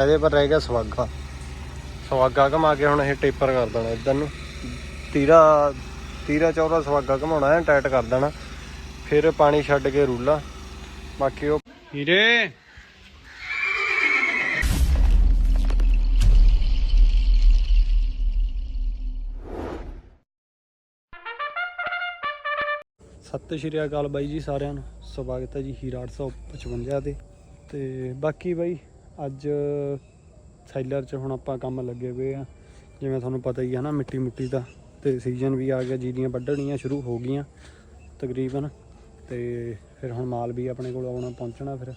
ਇਹਦੇ ਪਰ ਰਹਿ ਗਿਆ ਸਵਾਗਾ ਸਵਾਗਾ ਘਮਾ ਕੇ ਹੁਣ ਇਹ ਟੇਪਰ ਕਰ ਦੇਣਾ ਇਧਰ ਨੂੰ। ਤੀਰਾ ਤੀਰਾ ਚੌਰਾ ਸਵਾਗਾ ਘਮਾਉਣਾ ਹੈ ਟਾਈਟ ਕਰ ਦੇਣਾ। ਫਿਰ ਪਾਣੀ ਛੱਡ ਕੇ ਰੂਲਾ। ਬਾਕੀ ਉਹ ਹੀਰੇ ਸਤਿ ਸ਼੍ਰੀ ਅਕਾਲ ਬਾਈ ਜੀ ਸਾਰਿਆਂ ਨੂੰ। ਸਵਾਗਤ ਹੈ ਜੀ ਹੀਰਾ 855 ਤੇ। ਤੇ ਬਾਕੀ ਬਾਈ ਅੱਜ ਸੈਲਰ 'ਚ ਹੁਣ ਆਪਾਂ ਕੰਮ ਲੱਗੇ ਹੋਏ ਆ। ਜਿਵੇਂ ਤੁਹਾਨੂੰ ਪਤਾ ਹੀ ਹੈ ਨਾ, ਮਿੱਟੀ ਮੁੱਟੀ ਦਾ ਤੇ ਸੀਜ਼ਨ ਵੀ ਆ ਗਿਆ, ਜੀਰੀਆਂ ਵੱਢਣੀਆਂ ਸ਼ੁਰੂ ਹੋ ਗਈਆਂ ਤਕਰੀਬਨ। ਤੇ ਫਿਰ ਹੁਣ ਮਾਲ ਵੀ ਆਪਣੇ ਕੋਲ ਆਉਣਾ ਪਹੁੰਚਣਾ ਫਿਰ।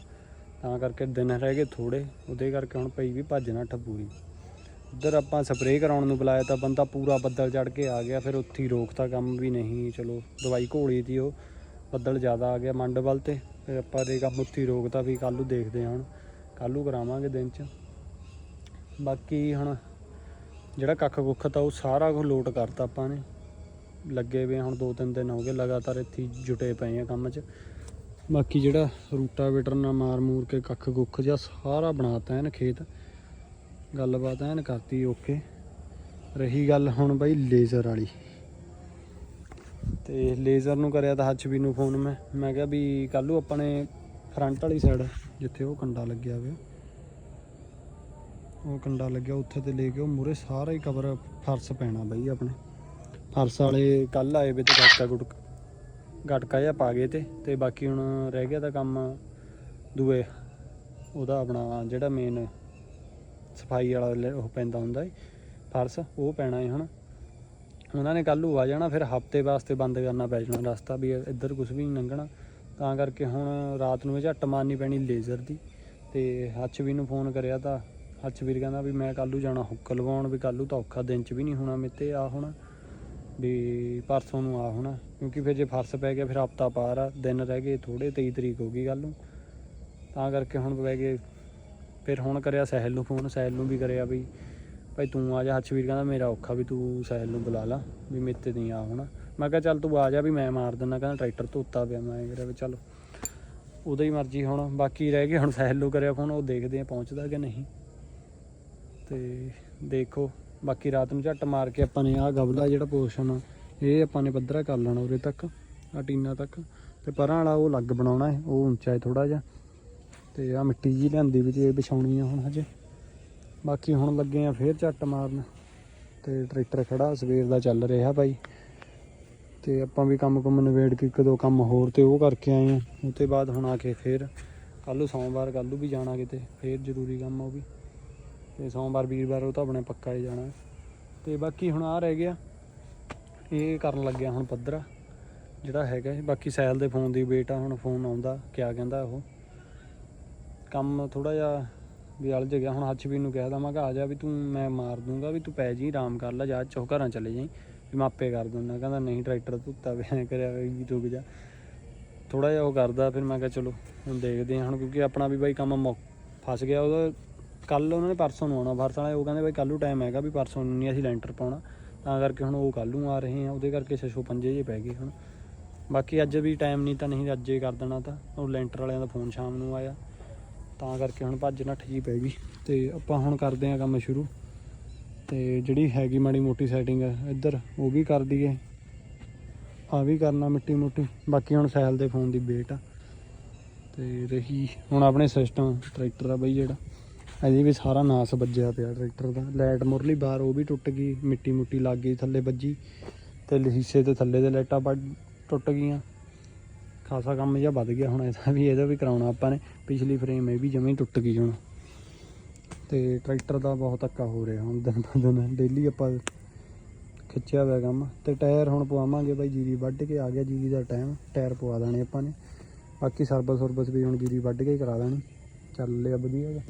ਤਾਂ ਕਰਕੇ ਦਿਨ ਰਹਿ ਗਏ ਥੋੜੇ ਉਹਦੇ ਕਰਕੇ ਹੁਣ ਪਈ ਵੀ ਭੱਜਣਾ ਠੱਪੂਰੀ। ਉੱਧਰ ਆਪਾਂ ਸਪਰੇਅ ਕਰਾਉਣ ਨੂੰ ਬੁਲਾਇਆ ਤਾਂ ਬੰਦਾ ਪੂਰਾ ਬੱਦਲ ਚੜ ਕੇ ਆ ਗਿਆ, ਫਿਰ ਉੱਥੇ ਹੀ ਰੋਕਤਾ ਕੰਮ ਵੀ ਨਹੀਂ, ਚਲੋ ਦਵਾਈ ਘੋਲੀ ਦੀ ਉਹ, ਬੱਦਲ ਜ਼ਿਆਦਾ ਆ ਗਿਆ ਮੰਡ ਵੱਲ ਤੇ, ਫਿਰ ਆਪਾਂ ਦੇ ਕੰਮ ਉੱਥੇ ਹੀ ਰੋਕਤਾ ਵੀ ਕੱਲ੍ਹ ਨੂੰ ਦੇਖਦੇ ਹਾਂ ਹੁਣ। ਕੱਲੂ ਕਰਾਵਾਂਗੇ ਦਿਨ 'ਚ। ਬਾਕੀ ਹੁਣ ਜਿਹੜਾ ਕੱਖ ਕੁੱਖ ਤਾਂ ਉਹ ਸਾਰਾ ਕੁਝ ਲੋਟ ਕਰਤਾ ਆਪਾਂ ਨੇ। ਲੱਗੇ ਵੇ ਹੁਣ ਦੋ ਤਿੰਨ ਦਿਨ ਹੋ ਗਏ ਲਗਾਤਾਰ ਇੱਥੇ ਜੁਟੇ ਪਏ ਆ ਕੰਮ 'ਚ। ਬਾਕੀ ਜਿਹੜਾ ਰੂਟਾਵੇਟਰ ਨਾਲ ਮਾਰ ਮੂਰ ਕੇ ਕੱਖ ਕੁੱਖ ਜਿਹਾ ਸਾਰਾ ਬਣਾਤਾ ਐਨ ਖੇਤ। ਗੱਲਬਾਤ ਐਨ ਕਰਤੀ ਓਕੇ। ਰਹੀ ਗੱਲ ਹੁਣ ਬਾਈ ਲੇਜ਼ਰ ਵਾਲੀ। ਤੇ ਲੇਜ਼ਰ ਨੂੰ ਕਰਿਆ ਤਾਂ ਹੱਛ ਵੀ ਨੂੰ ਫੋਨ ਮੈਂ। ਮੈਂ ਕਿਹਾ ਵੀ ਕੱਲ ਆਪਣੇ ਫਰੰਟ ਵਾਲੀ ਸਾਈਡ ਜਿੱਥੇ ਉਹ ਕੰਡਾ ਲੱਗਿਆ ਹੋਇਆ ਉਹ ਕੰਡਾ ਲੱਗਿਆ, ਉੱਥੇ ਤੇ ਲੈ ਕੇ ਉਹ ਮੂਰੇ ਸਾਰਾ ਹੀ ਕਵਰ ਫਰਸ਼ ਪੈਣਾ ਬਈ ਆਪਣੇ। ਫਰਸ਼ ਵਾਲੇ ਕੱਲ ਆਏ ਵੇ ਤੇ ਗਟਕਾ ਗੁਟਕ, ਗਟਕਾ ਜਿਹਾ ਪਾ ਗਏ ਤੇ ਤੇ ਬਾਕੀ ਹੁਣ ਰਹਿ ਗਿਆ ਤਾਂ ਕੰਮ ਦੂਏ, ਉਹਦਾ ਆਪਣਾ ਜਿਹੜਾ ਮੇਨ ਸਫ਼ਾਈ ਵਾਲਾ ਉਹ ਪੈਂਦਾ ਹੁੰਦਾ ਏ, ਫਰਸ਼, ਉਹ ਪੈਣਾ ਹੈ ਹੁਣ ਉਹਨਾਂ ਨੇ ਕੱਲ੍ਹ ਨੂੰ ਆ ਜਾਣਾ, ਫਿਰ ਹਫ਼ਤੇ ਵਾਸਤੇ ਬੰਦ ਕਰਨਾ ਪੈ ਜਾਣਾ ਰਸਤਾ ਵੀ, ਇੱਧਰ ਕੁਝ ਵੀ ਨਹੀਂ ਲੰਘਣਾ। ਤਾਂ ਕਰਕੇ ਹੁਣ ਰਾਤ ਨੂੰ ਇਹ ਝੱਟ ਮਾਰਨੀ ਪੈਣੀ ਲੇਜ਼ਰ ਦੀ। ਤੇ ਹੱਚਵੀਰ ਨੂੰ ਫੋਨ ਕਰਿਆ ਤਾਂ ਹੱਚਵੀਰ ਕਹਿੰਦਾ ਵੀ ਮੈਂ ਕੱਲ੍ਹ ਨੂੰ ਜਾਣਾ ਹੁੱਕ ਲਵਾਉਣ, ਵੀ ਕੱਲ੍ਹ ਨੂੰ ਤਾਂ ਔਖਾ ਦਿਨ 'ਚ ਵੀ ਨਹੀਂ ਹੋਣਾ ਮੇਤੇ ਆ ਹੋਣਾ, ਵੀ ਪਰਸੋਂ ਨੂੰ ਆ ਹੋਣਾ। ਕਿਉਂਕਿ ਫਿਰ ਜੇ ਫਰਸ਼ ਪੈ ਗਿਆ, ਫਿਰ ਹਫਤਾ ਪਾਰ ਆ, ਦਿਨ ਰਹਿ ਗਏ ਥੋੜੇ 23 ਤਰੀਕ ਹੋ ਗਈ ਕੱਲ੍ਹ ਨੂੰ। ਤਾਂ ਕਰਕੇ ਹੁਣ ਪੈ ਗਏ, ਫਿਰ ਹੁਣ ਕਰਿਆ ਸਹਿਲ ਨੂੰ ਫੋਨ ਸਹਿਲ ਨੂੰ ਵੀ ਕਰਿਆ ਵੀ, ਭਾਈ ਤੂੰ ਆ ਜਾ। ਹੱਛ ਵੀਰ ਕਹਿੰਦਾ ਮੇਰਾ ਔਖਾ ਵੀ ਤੂੰ ਸਹਿਲ ਨੂੰ ਬੁਲਾ ਲਾ, ਵੀ ਮੇਤੇ ਨਹੀਂ ਆ ਹੁਣ। ਮੈਂ ਕਿਹਾ ਚੱਲ ਤੂੰ ਆ ਜਾ ਵੀ ਮੈਂ ਮਾਰ ਦਿੰਦਾ, ਕਹਿੰਦਾ ਟਰੈਕਟਰ ਧੋਤਾ ਪਿਆ ਮੈਂ ਕਿਹਾ ਵੀ ਚੱਲ ਉਹਦਾ ਹੀ ਮਰਜ਼ੀ ਹੁਣ, ਬਾਕੀ ਰਹਿ ਗਏ ਹੁਣ ਸਹਿਲੂ ਕਰਿਆ ਫੋਨ ਉਹ ਦੇਖਦੇ ਆ ਪਹੁੰਚਦਾ ਕਿ ਨਹੀਂ। ਤੇ ਦੇਖੋ, ਬਾਕੀ ਰਾਤ ਨੂੰ ਝੱਟ ਮਾਰ ਕੇ ਆਪਾਂ ਨੇ ਆਹ ਗਬਲਾ ਜਿਹੜਾ ਪੋਰਸ਼ਨ ਆ, ਇਹ ਆਪਾਂ ਨੇ ਪੱਧਰਾ ਕਰ ਲੈਣਾ ਉਰੇ ਤੱਕ ਆ ਟੀਨਾ ਤੱਕ। ਤੇ ਪਰਾਂ ਵਾਲਾ ਉਹ ਲੱਗ ਬਣਾਉਣਾ ਹੈ, ਉਹ ਉੱਚਾ ਹੈ ਥੋੜਾ ਜਿਹਾ। ਤੇ ਆ ਮਿੱਟੀ ਜੀ ਲਿਆਂਦੀ ਵਿੱਚ ਇਹ ਵਿਛਾਉਣੀ ਆ ਹੁਣ ਹਜੇ। ਬਾਕੀ ਹੁਣ ਲੱਗੇ ਆ ਫੇਰ ਝੱਟ ਮਾਰਨ। ਤੇ ਟਰੈਕਟਰ ਖੜਾ, ਸਵੇਰ ਦਾ ਚੱਲ ਰਿਹਾ ਭਾਈ। ਤੇ ਆਪਾਂ ਵੀ ਕੰਮ ਕੁੰਮ ਨਵੇੜ ਕੇ ਇੱਕ ਦੋ ਕੰਮ ਹੋਰ ਤੇ ਉਹ ਕਰਕੇ ਆਏ ਆ ਉਹ ਤੋਂ ਬਾਅਦ ਹੁਣ ਆ ਕੇ ਫੇਰ ਕੱਲ੍ਹ ਨੂੰ ਸੋਮਵਾਰ ਕੱਲ੍ਹ ਨੂੰ ਵੀ ਜਾਣਾ ਕਿਤੇ, ਫੇਰ ਜ਼ਰੂਰੀ ਕੰਮ ਉਹ ਵੀ। ਤੇ ਸੋਮਵਾਰ ਵੀਰਵਾਰ ਉਹ ਤਾਂ ਆਪਣੇ ਪੱਕਾ ਹੀ ਜਾਣਾ। ਹੈ। ਤੇ ਬਾਕੀ ਹੁਣ ਆ ਰਹਿ ਗਿਆ। ਇਹ ਕਰਨ ਲੱਗਿਆ ਹੁਣ ਪੱਧਰਾ, ਜਿਹੜਾ ਹੈਗਾ ਬਾਕੀ ਸੈਲ ਦੇ ਫੋਨ ਦੀ ਵੇਟ ਆ, ਹੁਣ ਫੋਨ ਆਉਂਦਾ, ਕਿਆ ਕਹਿੰਦਾ ਉਹ। ਕੰਮ ਥੋੜਾ ਜਿਹਾ ਵੀ ਅਲਝ ਗਿਆ। ਹੁਣ ਹੱਥ ਵੀ ਨੂੰ ਕਹਿ ਮੈਂ ਆ ਜਾ ਵੀ ਤੂੰ, ਮੈਂ ਮਾਰ ਦੂੰਗਾ ਵੀ ਤੂੰ ਪੈ ਜੀ ਆਰਾਮ ਕਰ ਲੈ, ਜਾ ਚੋ ਘਰਾਂ ਚਲੇ ਜਾਈ। ਵੀ ਮੈਂ ਆਪੇ ਕਰ ਦਿੰਦਾ, ਕਹਿੰਦਾ ਨਹੀਂ ਟਰੈਕਟਰ ਧੁੱਤਾ ਪਿਆ ਕਰਿਆ ਵੀ ਰੁਕ ਜਾ। ਥੋੜਾ ਜਿਹਾ ਉਹ ਕਰਦਾ, ਫਿਰ ਮੈਂ ਕਿਹਾ ਚਲੋ, ਹੁਣ ਦੇਖਦੇ ਹਾਂ ਹੁਣ, ਕਿਉਂਕਿ ਆਪਣਾ ਵੀ ਬਾਈ ਕੰਮ ਮੁੱਕ- ਫਸ ਗਿਆ ਉਹਦਾ। ਕੱਲ ਉਹਨਾਂ ਨੇ ਪਰਸੋਂ ਨੂੰ ਆਉਣਾ, ਫਰਸ ਵਾਲੇ ਉਹ ਕਹਿੰਦੇ ਬਾਈ ਕੱਲ ਨੂੰ ਟਾਈਮ ਹੈਗਾ ਵੀ ਪਰਸੋਂ ਨੂੰ ਨਹੀਂ ਅਸੀਂ ਲੈਂਟਰ ਪਾਉਣਾ। ਤਾਂ ਕਰਕੇ ਹੁਣ ਉਹ ਕੱਲ ਨੂੰ ਆ ਰਹੇ ਆ, ਉਹਦੇ ਕਰਕੇ ਛੇ ਪੰਜੇ ਜੇ ਪੈ ਗਏ ਹੁਣ। ਬਾਕੀ ਅੱਜ ਵੀ ਟਾਈਮ ਨਹੀਂ ਤਾਂ ਨਹੀਂ ਅੱਜ ਹੀ ਕਰ ਦੇਣਾ ਤਾਂ, ਉਹ ਲੈਂਟਰ ਵਾਲਿਆਂ ਦਾ ਫੋਨ ਸ਼ਾਮ ਨੂੰ ਆਇਆ। ਤਾਂ ਕਰਕੇ ਹੁਣ ਭੱਜ ਨੱਠ ਜੀ ਪੈ ਗਈ। ਤੇ ਆਪਾਂ ਹੁਣ ਕਰਦੇ ਆ ਕੰਮ ਸ਼ੁਰੂ। ਤੇ ਜਿਹੜੀ ਹੈਗੀ ਮਾੜੀ ਮੋਟੀ ਸੈਟਿੰਗ ਇੱਧਰ ਉਹ ਵੀ ਕਰ ਦਈਏ। ਆ ਵੀ ਕਰਨਾ ਮਿੱਟੀ ਮੋਟੀ। ਬਾਕੀ ਹੁਣ ਸੈਲ ਦੇ ਫੋਨ ਦੀ ਵੇਟ ਆ। ਤੇ ਰਹੀ ਹੁਣ ਆਪਣੇ ਸਿਸਟਮ ਟਰੈਕਟਰ ਦਾ ਬਈ ਜਿਹੜਾ। ਅਜੇ ਵੀ ਸਾਰਾ ਨਾਸ ਵੱਜਿਆ ਪਿਆ ਟਰੈਕਟਰ ਦਾ। ਲਾਈਟ ਮੁਰਲੀ ਬਾਹਰ, ਉਹ ਵੀ ਟੁੱਟ ਗਈ। ਮਿੱਟੀ ਮੁੱਟੀ ਲੱਗ ਗਈ ਥੱਲੇ ਵੱਜੀ। ਤੇ ਹਿੱਸੇ ਤੇ ਥੱਲੇ ਦੇ ਲਾਈਟਾਂ ਵੱਡ ਟੁੱਟ ਗਈਆਂ। ਖਾਸਾ ਕੰਮ ਜਿਹਾ ਵੱਧ ਗਿਆ ਹੁਣ ਇਹਦਾ ਵੀ ਇਹਦਾ ਵੀ ਕਰਾਉਣਾ ਆਪਾਂ ਨੇ। ਪਿਛਲੀ ਫਰੇਮ ਇਹ ਵੀ ਜਮਾਂ ਟੁੱਟ ਗਈ ਹੁਣ। ਤੇ ਟਰੈਕਟਰ ਦਾ ਬਹੁਤ ਧੱਕਾ ਹੋ ਰਿਹਾ ਹੁਣ ਦਿਨ ਬ ਦਿਨ। ਡੇਲੀ ਆਪਾਂ ਖਿੱਚਿਆ ਹੋਇਆ ਕੰਮ। ਤੇ ਟਾਇਰ ਹੁਣ ਪਵਾਵਾਂਗੇ ਬਾਈ, ਜੀਰੀ ਵੱਢ ਕੇ ਆ ਗਿਆ ਜੀਰੀ ਦਾ ਟਾਈਮ ਟਾਇਰ ਪਵਾ ਦੇਣੇ ਆਪਾਂ ਨੇ। ਬਾਕੀ ਸਰਵਿਸ ਸਰਵਿਸ ਵੀ ਹੁਣ ਜੀਰੀ ਵੱਢ ਕੇ ਕਰਾ ਦੇਣੀ। ਚੱਲ ਲਿਆ ਵਧੀਆ ਹੈਗਾ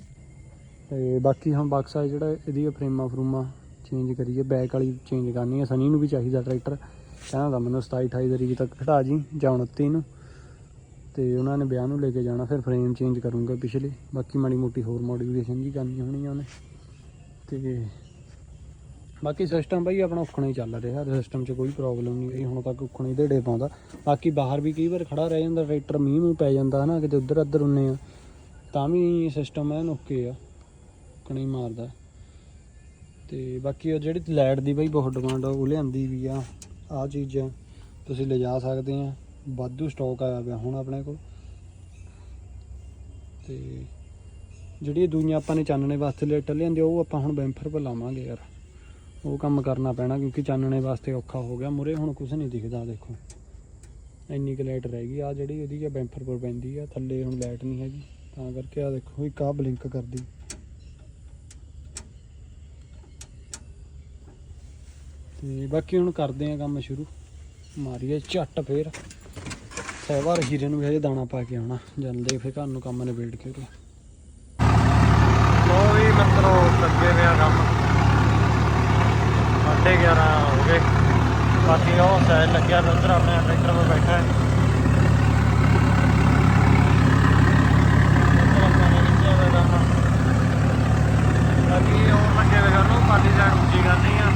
ਤੇ ਬਾਕੀ ਹੁਣ ਬਕਸਾ ਜਿਹੜਾ ਇਹਦੀ ਫਰੇਮਾਂ ਫਰੂਮਾਂ ਚੇਂਜ ਕਰੀਏ। ਬੈਕ ਵਾਲੀ ਚੇਂਜ ਕਰਨੀ ਹੈ ਸਨੀ ਨੂੰ ਵੀ ਚਾਹੀਦਾ ਟਰੈਕਟਰ। ਕਹਿੰਦਾ ਤਾਂ ਮੈਨੂੰ 27 28 ਤਰੀਕ ਤੱਕ ਖੜਾ ਜੀ, ਜਾਂ 29 ਨੂੰ। ਤੇ ਉਹਨਾਂ ਨੇ ਵਿਆਹ ਨੂੰ ਲੈ ਕੇ ਜਾਣਾ, ਫਿਰ ਫਰੇਮ ਚੇਂਜ ਕਰੂੰਗਾ ਪਿਛਲੇ। ਬਾਕੀ ਮਾੜੀ ਮੋਟੀ ਹੋਰ ਮੋਡੀਫਿਕੇਸ਼ਨ ਜੀ ਕਰਨੀ ਹੋਣੀ ਉਹਨੇ। ਤੇ ਬਾਕੀ ਸਿਸਟਮ ਬਈ ਆਪਣਾ ਉਖਣਾ ਹੀ ਚੱਲ ਰਿਹਾ ਸਿਸਟਮ 'ਚ ਕੋਈ ਪ੍ਰੋਬਲਮ ਨਹੀਂ ਗਈ ਹੁਣ ਤੱਕ ਉਖਣਾ ਹੀ ਢੇੜੇ ਪਾਉਂਦਾ। ਬਾਕੀ ਬਾਹਰ ਵੀ ਕਈ ਵਾਰ ਖੜਾ ਰਹਿ ਜਾਂਦਾ ਟਰੈਕਟਰ ਮੀਂਹ ਮੂੰਹ ਪੈ ਜਾਂਦਾ ਹਨਾ, ਕਿਤੇ ਉੱਧਰ ਅੱਧਰ ਹੁੰਨੇ ਆ। ਤਾਂ ਵੀ ਸਿਸਟਮ ਐਨ ਓਕੇ ਆ ਫੂਕਣਾ ਹੀ ਮਾਰਦਾ। ਤੇ ਬਾਕੀ ਉਹ ਜਿਹੜੀ ਲਾਈਟ ਦੀ ਬਈ ਬਹੁਤ ਡਿਮਾਂਡ ਆ, ਉਹ ਲਿਆਂਦੀ ਵੀ ਆ ਆ ਚੀਜ਼ਾਂ ਤੁਸੀਂ ਲਿਜਾ ਸਕਦੇ ਆ। ਵਾਧੂ ਸਟਾਕ ਆਇਆ ਪਿਆ ਹੁਣ ਆਪਣੇ ਕੋਲ। ਤੇ ਜਿਹੜੀ ਦੂਈਆਂ ਆਪਾਂ ਨੇ ਚਾਨਣੇ ਵਾਸਤੇ ਲਾਈਟਾਂ ਲਿਆਂਦੀ, ਉਹ ਆਪਾਂ ਹੁਣ ਬੈਂਫਰ ਪਰ ਲਾਵਾਂਗੇ ਯਾਰ। ਉਹ ਕੰਮ ਕਰਨਾ ਪੈਣਾ ਕਿਉਂਕਿ ਚਾਨਣੇ ਵਾਸਤੇ ਔਖਾ ਹੋ ਗਿਆ। ਮੁਰੇ ਹੁਣ ਕੁਝ ਨਹੀਂ ਦਿਖਦਾ, ਦੇਖੋ। ਇੰਨੀ ਕੁ ਲਾਈਟ ਰਹਿ ਗਈ। ਆ ਜਿਹੜੀ ਉਹਦੀ ਆ ਬੈਂਫਰ ਪਰ ਪੈਂਦੀ ਆ, ਥੱਲੇ ਹੁਣ ਲਾਈਟ ਨਹੀਂ ਹੈਗੀ। ਤਾਂ ਕਰਕੇ ਆ ਦੇਖੋ, ਇੱਕ ਆ ਬਲਿੰਕ ਕਰਦੀ। ਤੇ ਬਾਕੀ ਹੁਣ ਕਰਦੇ ਆ ਕੰਮ ਸ਼ੁਰੂ। ਮਾਰੀਏ ਝੱਟ ਫੇਰ। ਸਹਿਵਾਰ ਹੀਰੇ ਨੂੰ ਵੀ ਹਜੇ ਦਾਣਾ ਪਾ ਕੇ ਆਉਣਾ। ਜਲਦੀ ਫੇਰ ਘਰ ਨੂੰ ਕੰਮ ਨਿਬੇੜ ਕੇ ਉਰੇ। ਲੋ ਵੀ ਮਿੱਤਰੋ, ਲੱਗੇ ਪਿਆ ਕੰਮ। ਸਾਢੇ 11 ਹੋ ਗਏ। ਬਾਕੀ ਉਹ ਸਾਈਡ ਲੱਗਿਆ ਉਧਰ ਆਪਣੇ ਟਰੈਕਟਰ 'ਤੇ ਬੈਠਾ ਹੈ। ਬਾਕੀ ਉਹ ਲੱਗੇ ਹੋਏ ਨੂੰ ਪਾਲੀ ਸਾਈਡ ਉੱਚੀ ਕਰਨੀ ਆ।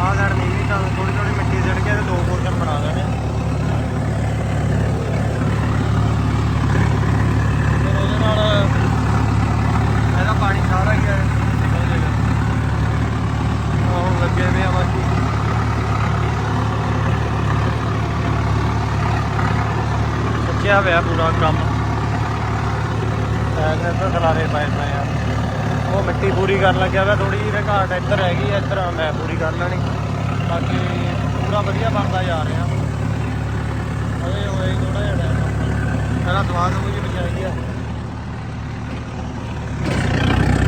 ਆਹ ਸਾਈਡ ਨਹੀਂ ਵੀ ਤਾਂ ਥੋੜੀ ਥੋੜੀ ਮਿੱਟੀ ਸਿੱਟ ਕੇ ਤੇ ਦੋ ਪੋਰਸ਼ਨ ਬਣਾ ਦੇਣੇ ਫਿਰ ਉਹਦੇ ਨਾਲ ਇਹਦਾ ਪਾਣੀ ਸਾਰਾ ਹੀ ਨਿਕਲ ਜਾਏਗਾ। ਹੁਣ ਲੱਗੇ ਵੇ ਆ ਬਾਕੀ। ਸੱਚਿਆ ਹੋਇਆ ਪੂਰਾ ਕੰਮ। ਐਨੇ ਤਾਂ ਖਲਾਰੇ ਪਏ ਪਏ ਆ। ਉਹ ਮਿੱਟੀ ਪੂਰੀ ਕਰਨ ਲੱਗਿਆ ਵਾ ਥੋੜੀ ਜਿਹੀ ਘਾਟ ਇੱਧਰ ਹੈਗੀ ਆ, ਇੱਧਰ ਮੈਂ ਪੂਰੀ ਕਰ ਲੈਣੀ। ਬਾਕੀ ਪੂਰਾ ਵਧੀਆ ਬਣਦਾ ਜਾ ਰਿਹਾ। ਅਜੇ ਹੋਏ ਥੋੜਾ ਜਿਹਾ ਟਾਈਮ ਪਹਿਲਾਂ ਦਵਾ ਦੂ ਜੀ ਬਚਾਈ ਆ।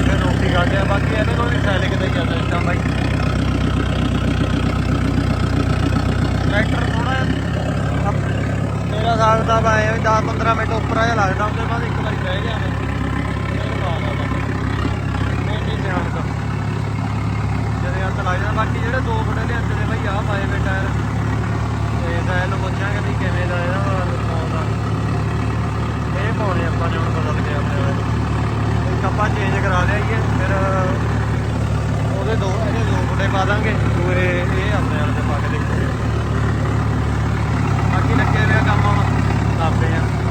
ਫਿਰ ਰੋਟੀ ਖਾਂਦੇ ਆ, ਬਾਕੀ ਇਹਦੇ ਕੋਲ ਵੀ ਸੈਲਿਕ ਦਾ ਹੀ ਆ ਸਿਸਟਮ ਬਾਈ। ਟਰੈਕਟਰ ਥੋੜਾ ਮੇਰਾ ਸਾਗ ਦਾ ਬਾਏ 10 15 ਮਿੰਟ ਉੱਪਰ ਆ ਲੱਗਦਾ, ਉਹਦੇ ਬਾਅਦ ਇੱਕ ਵਾਰੀ ਬਹਿ ਗਿਆ ਮੈਂ ਫਿਰ ਬਾਅਦ ਆ ਨਹੀਂ ਨਹੀਂ ਧਿਆਨ ਦਾ ਜਦੋਂ ਹੱਥ ਲੱਗ ਜਾਂਦਾ ਬਾਕੀ ਜਿਹੜੇ ਦੋ ਫੁੱਟੇ ਲਿਆਂਦੇ ਹੱਥ ਦੇ ਬਈ ਆਹ ਪਾਏ ਵੇ ਟਾਇਰ। ਤੇ ਟਾਇਰ ਨੂੰ ਪੁੱਛਾਂਗੇ ਵੀ ਕਿਵੇਂ ਦਾ ਇਹਦਾ ਲੁਕਾਉਂਦਾ ਇਹ ਪਾਉਣੇ ਆਪਾਂ ਨੇ ਹੁਣ ਬਦਲ ਕੇ ਆਪਣੇ ਇੱਕ ਆਪਾਂ ਚੇਂਜ ਕਰਾ ਲਿਆਈਏ, ਫਿਰ ਉਹਦੇ ਦੋ ਇਹਦੇ ਦੋ ਫੁੱਟੇ ਪਾ ਦਾਂਗੇ। ਦੂਏ ਇਹ ਆਪਣੇ ਵਾਲੇ ਤੇ ਪਾ ਕੇ ਦੇਖਾਂਗੇ ਬਾਕੀ ਲੱਗੇ ਹੋਏ ਆ ਕੰਮ ਹੁਣ। ਕਰਦੇ ਆ।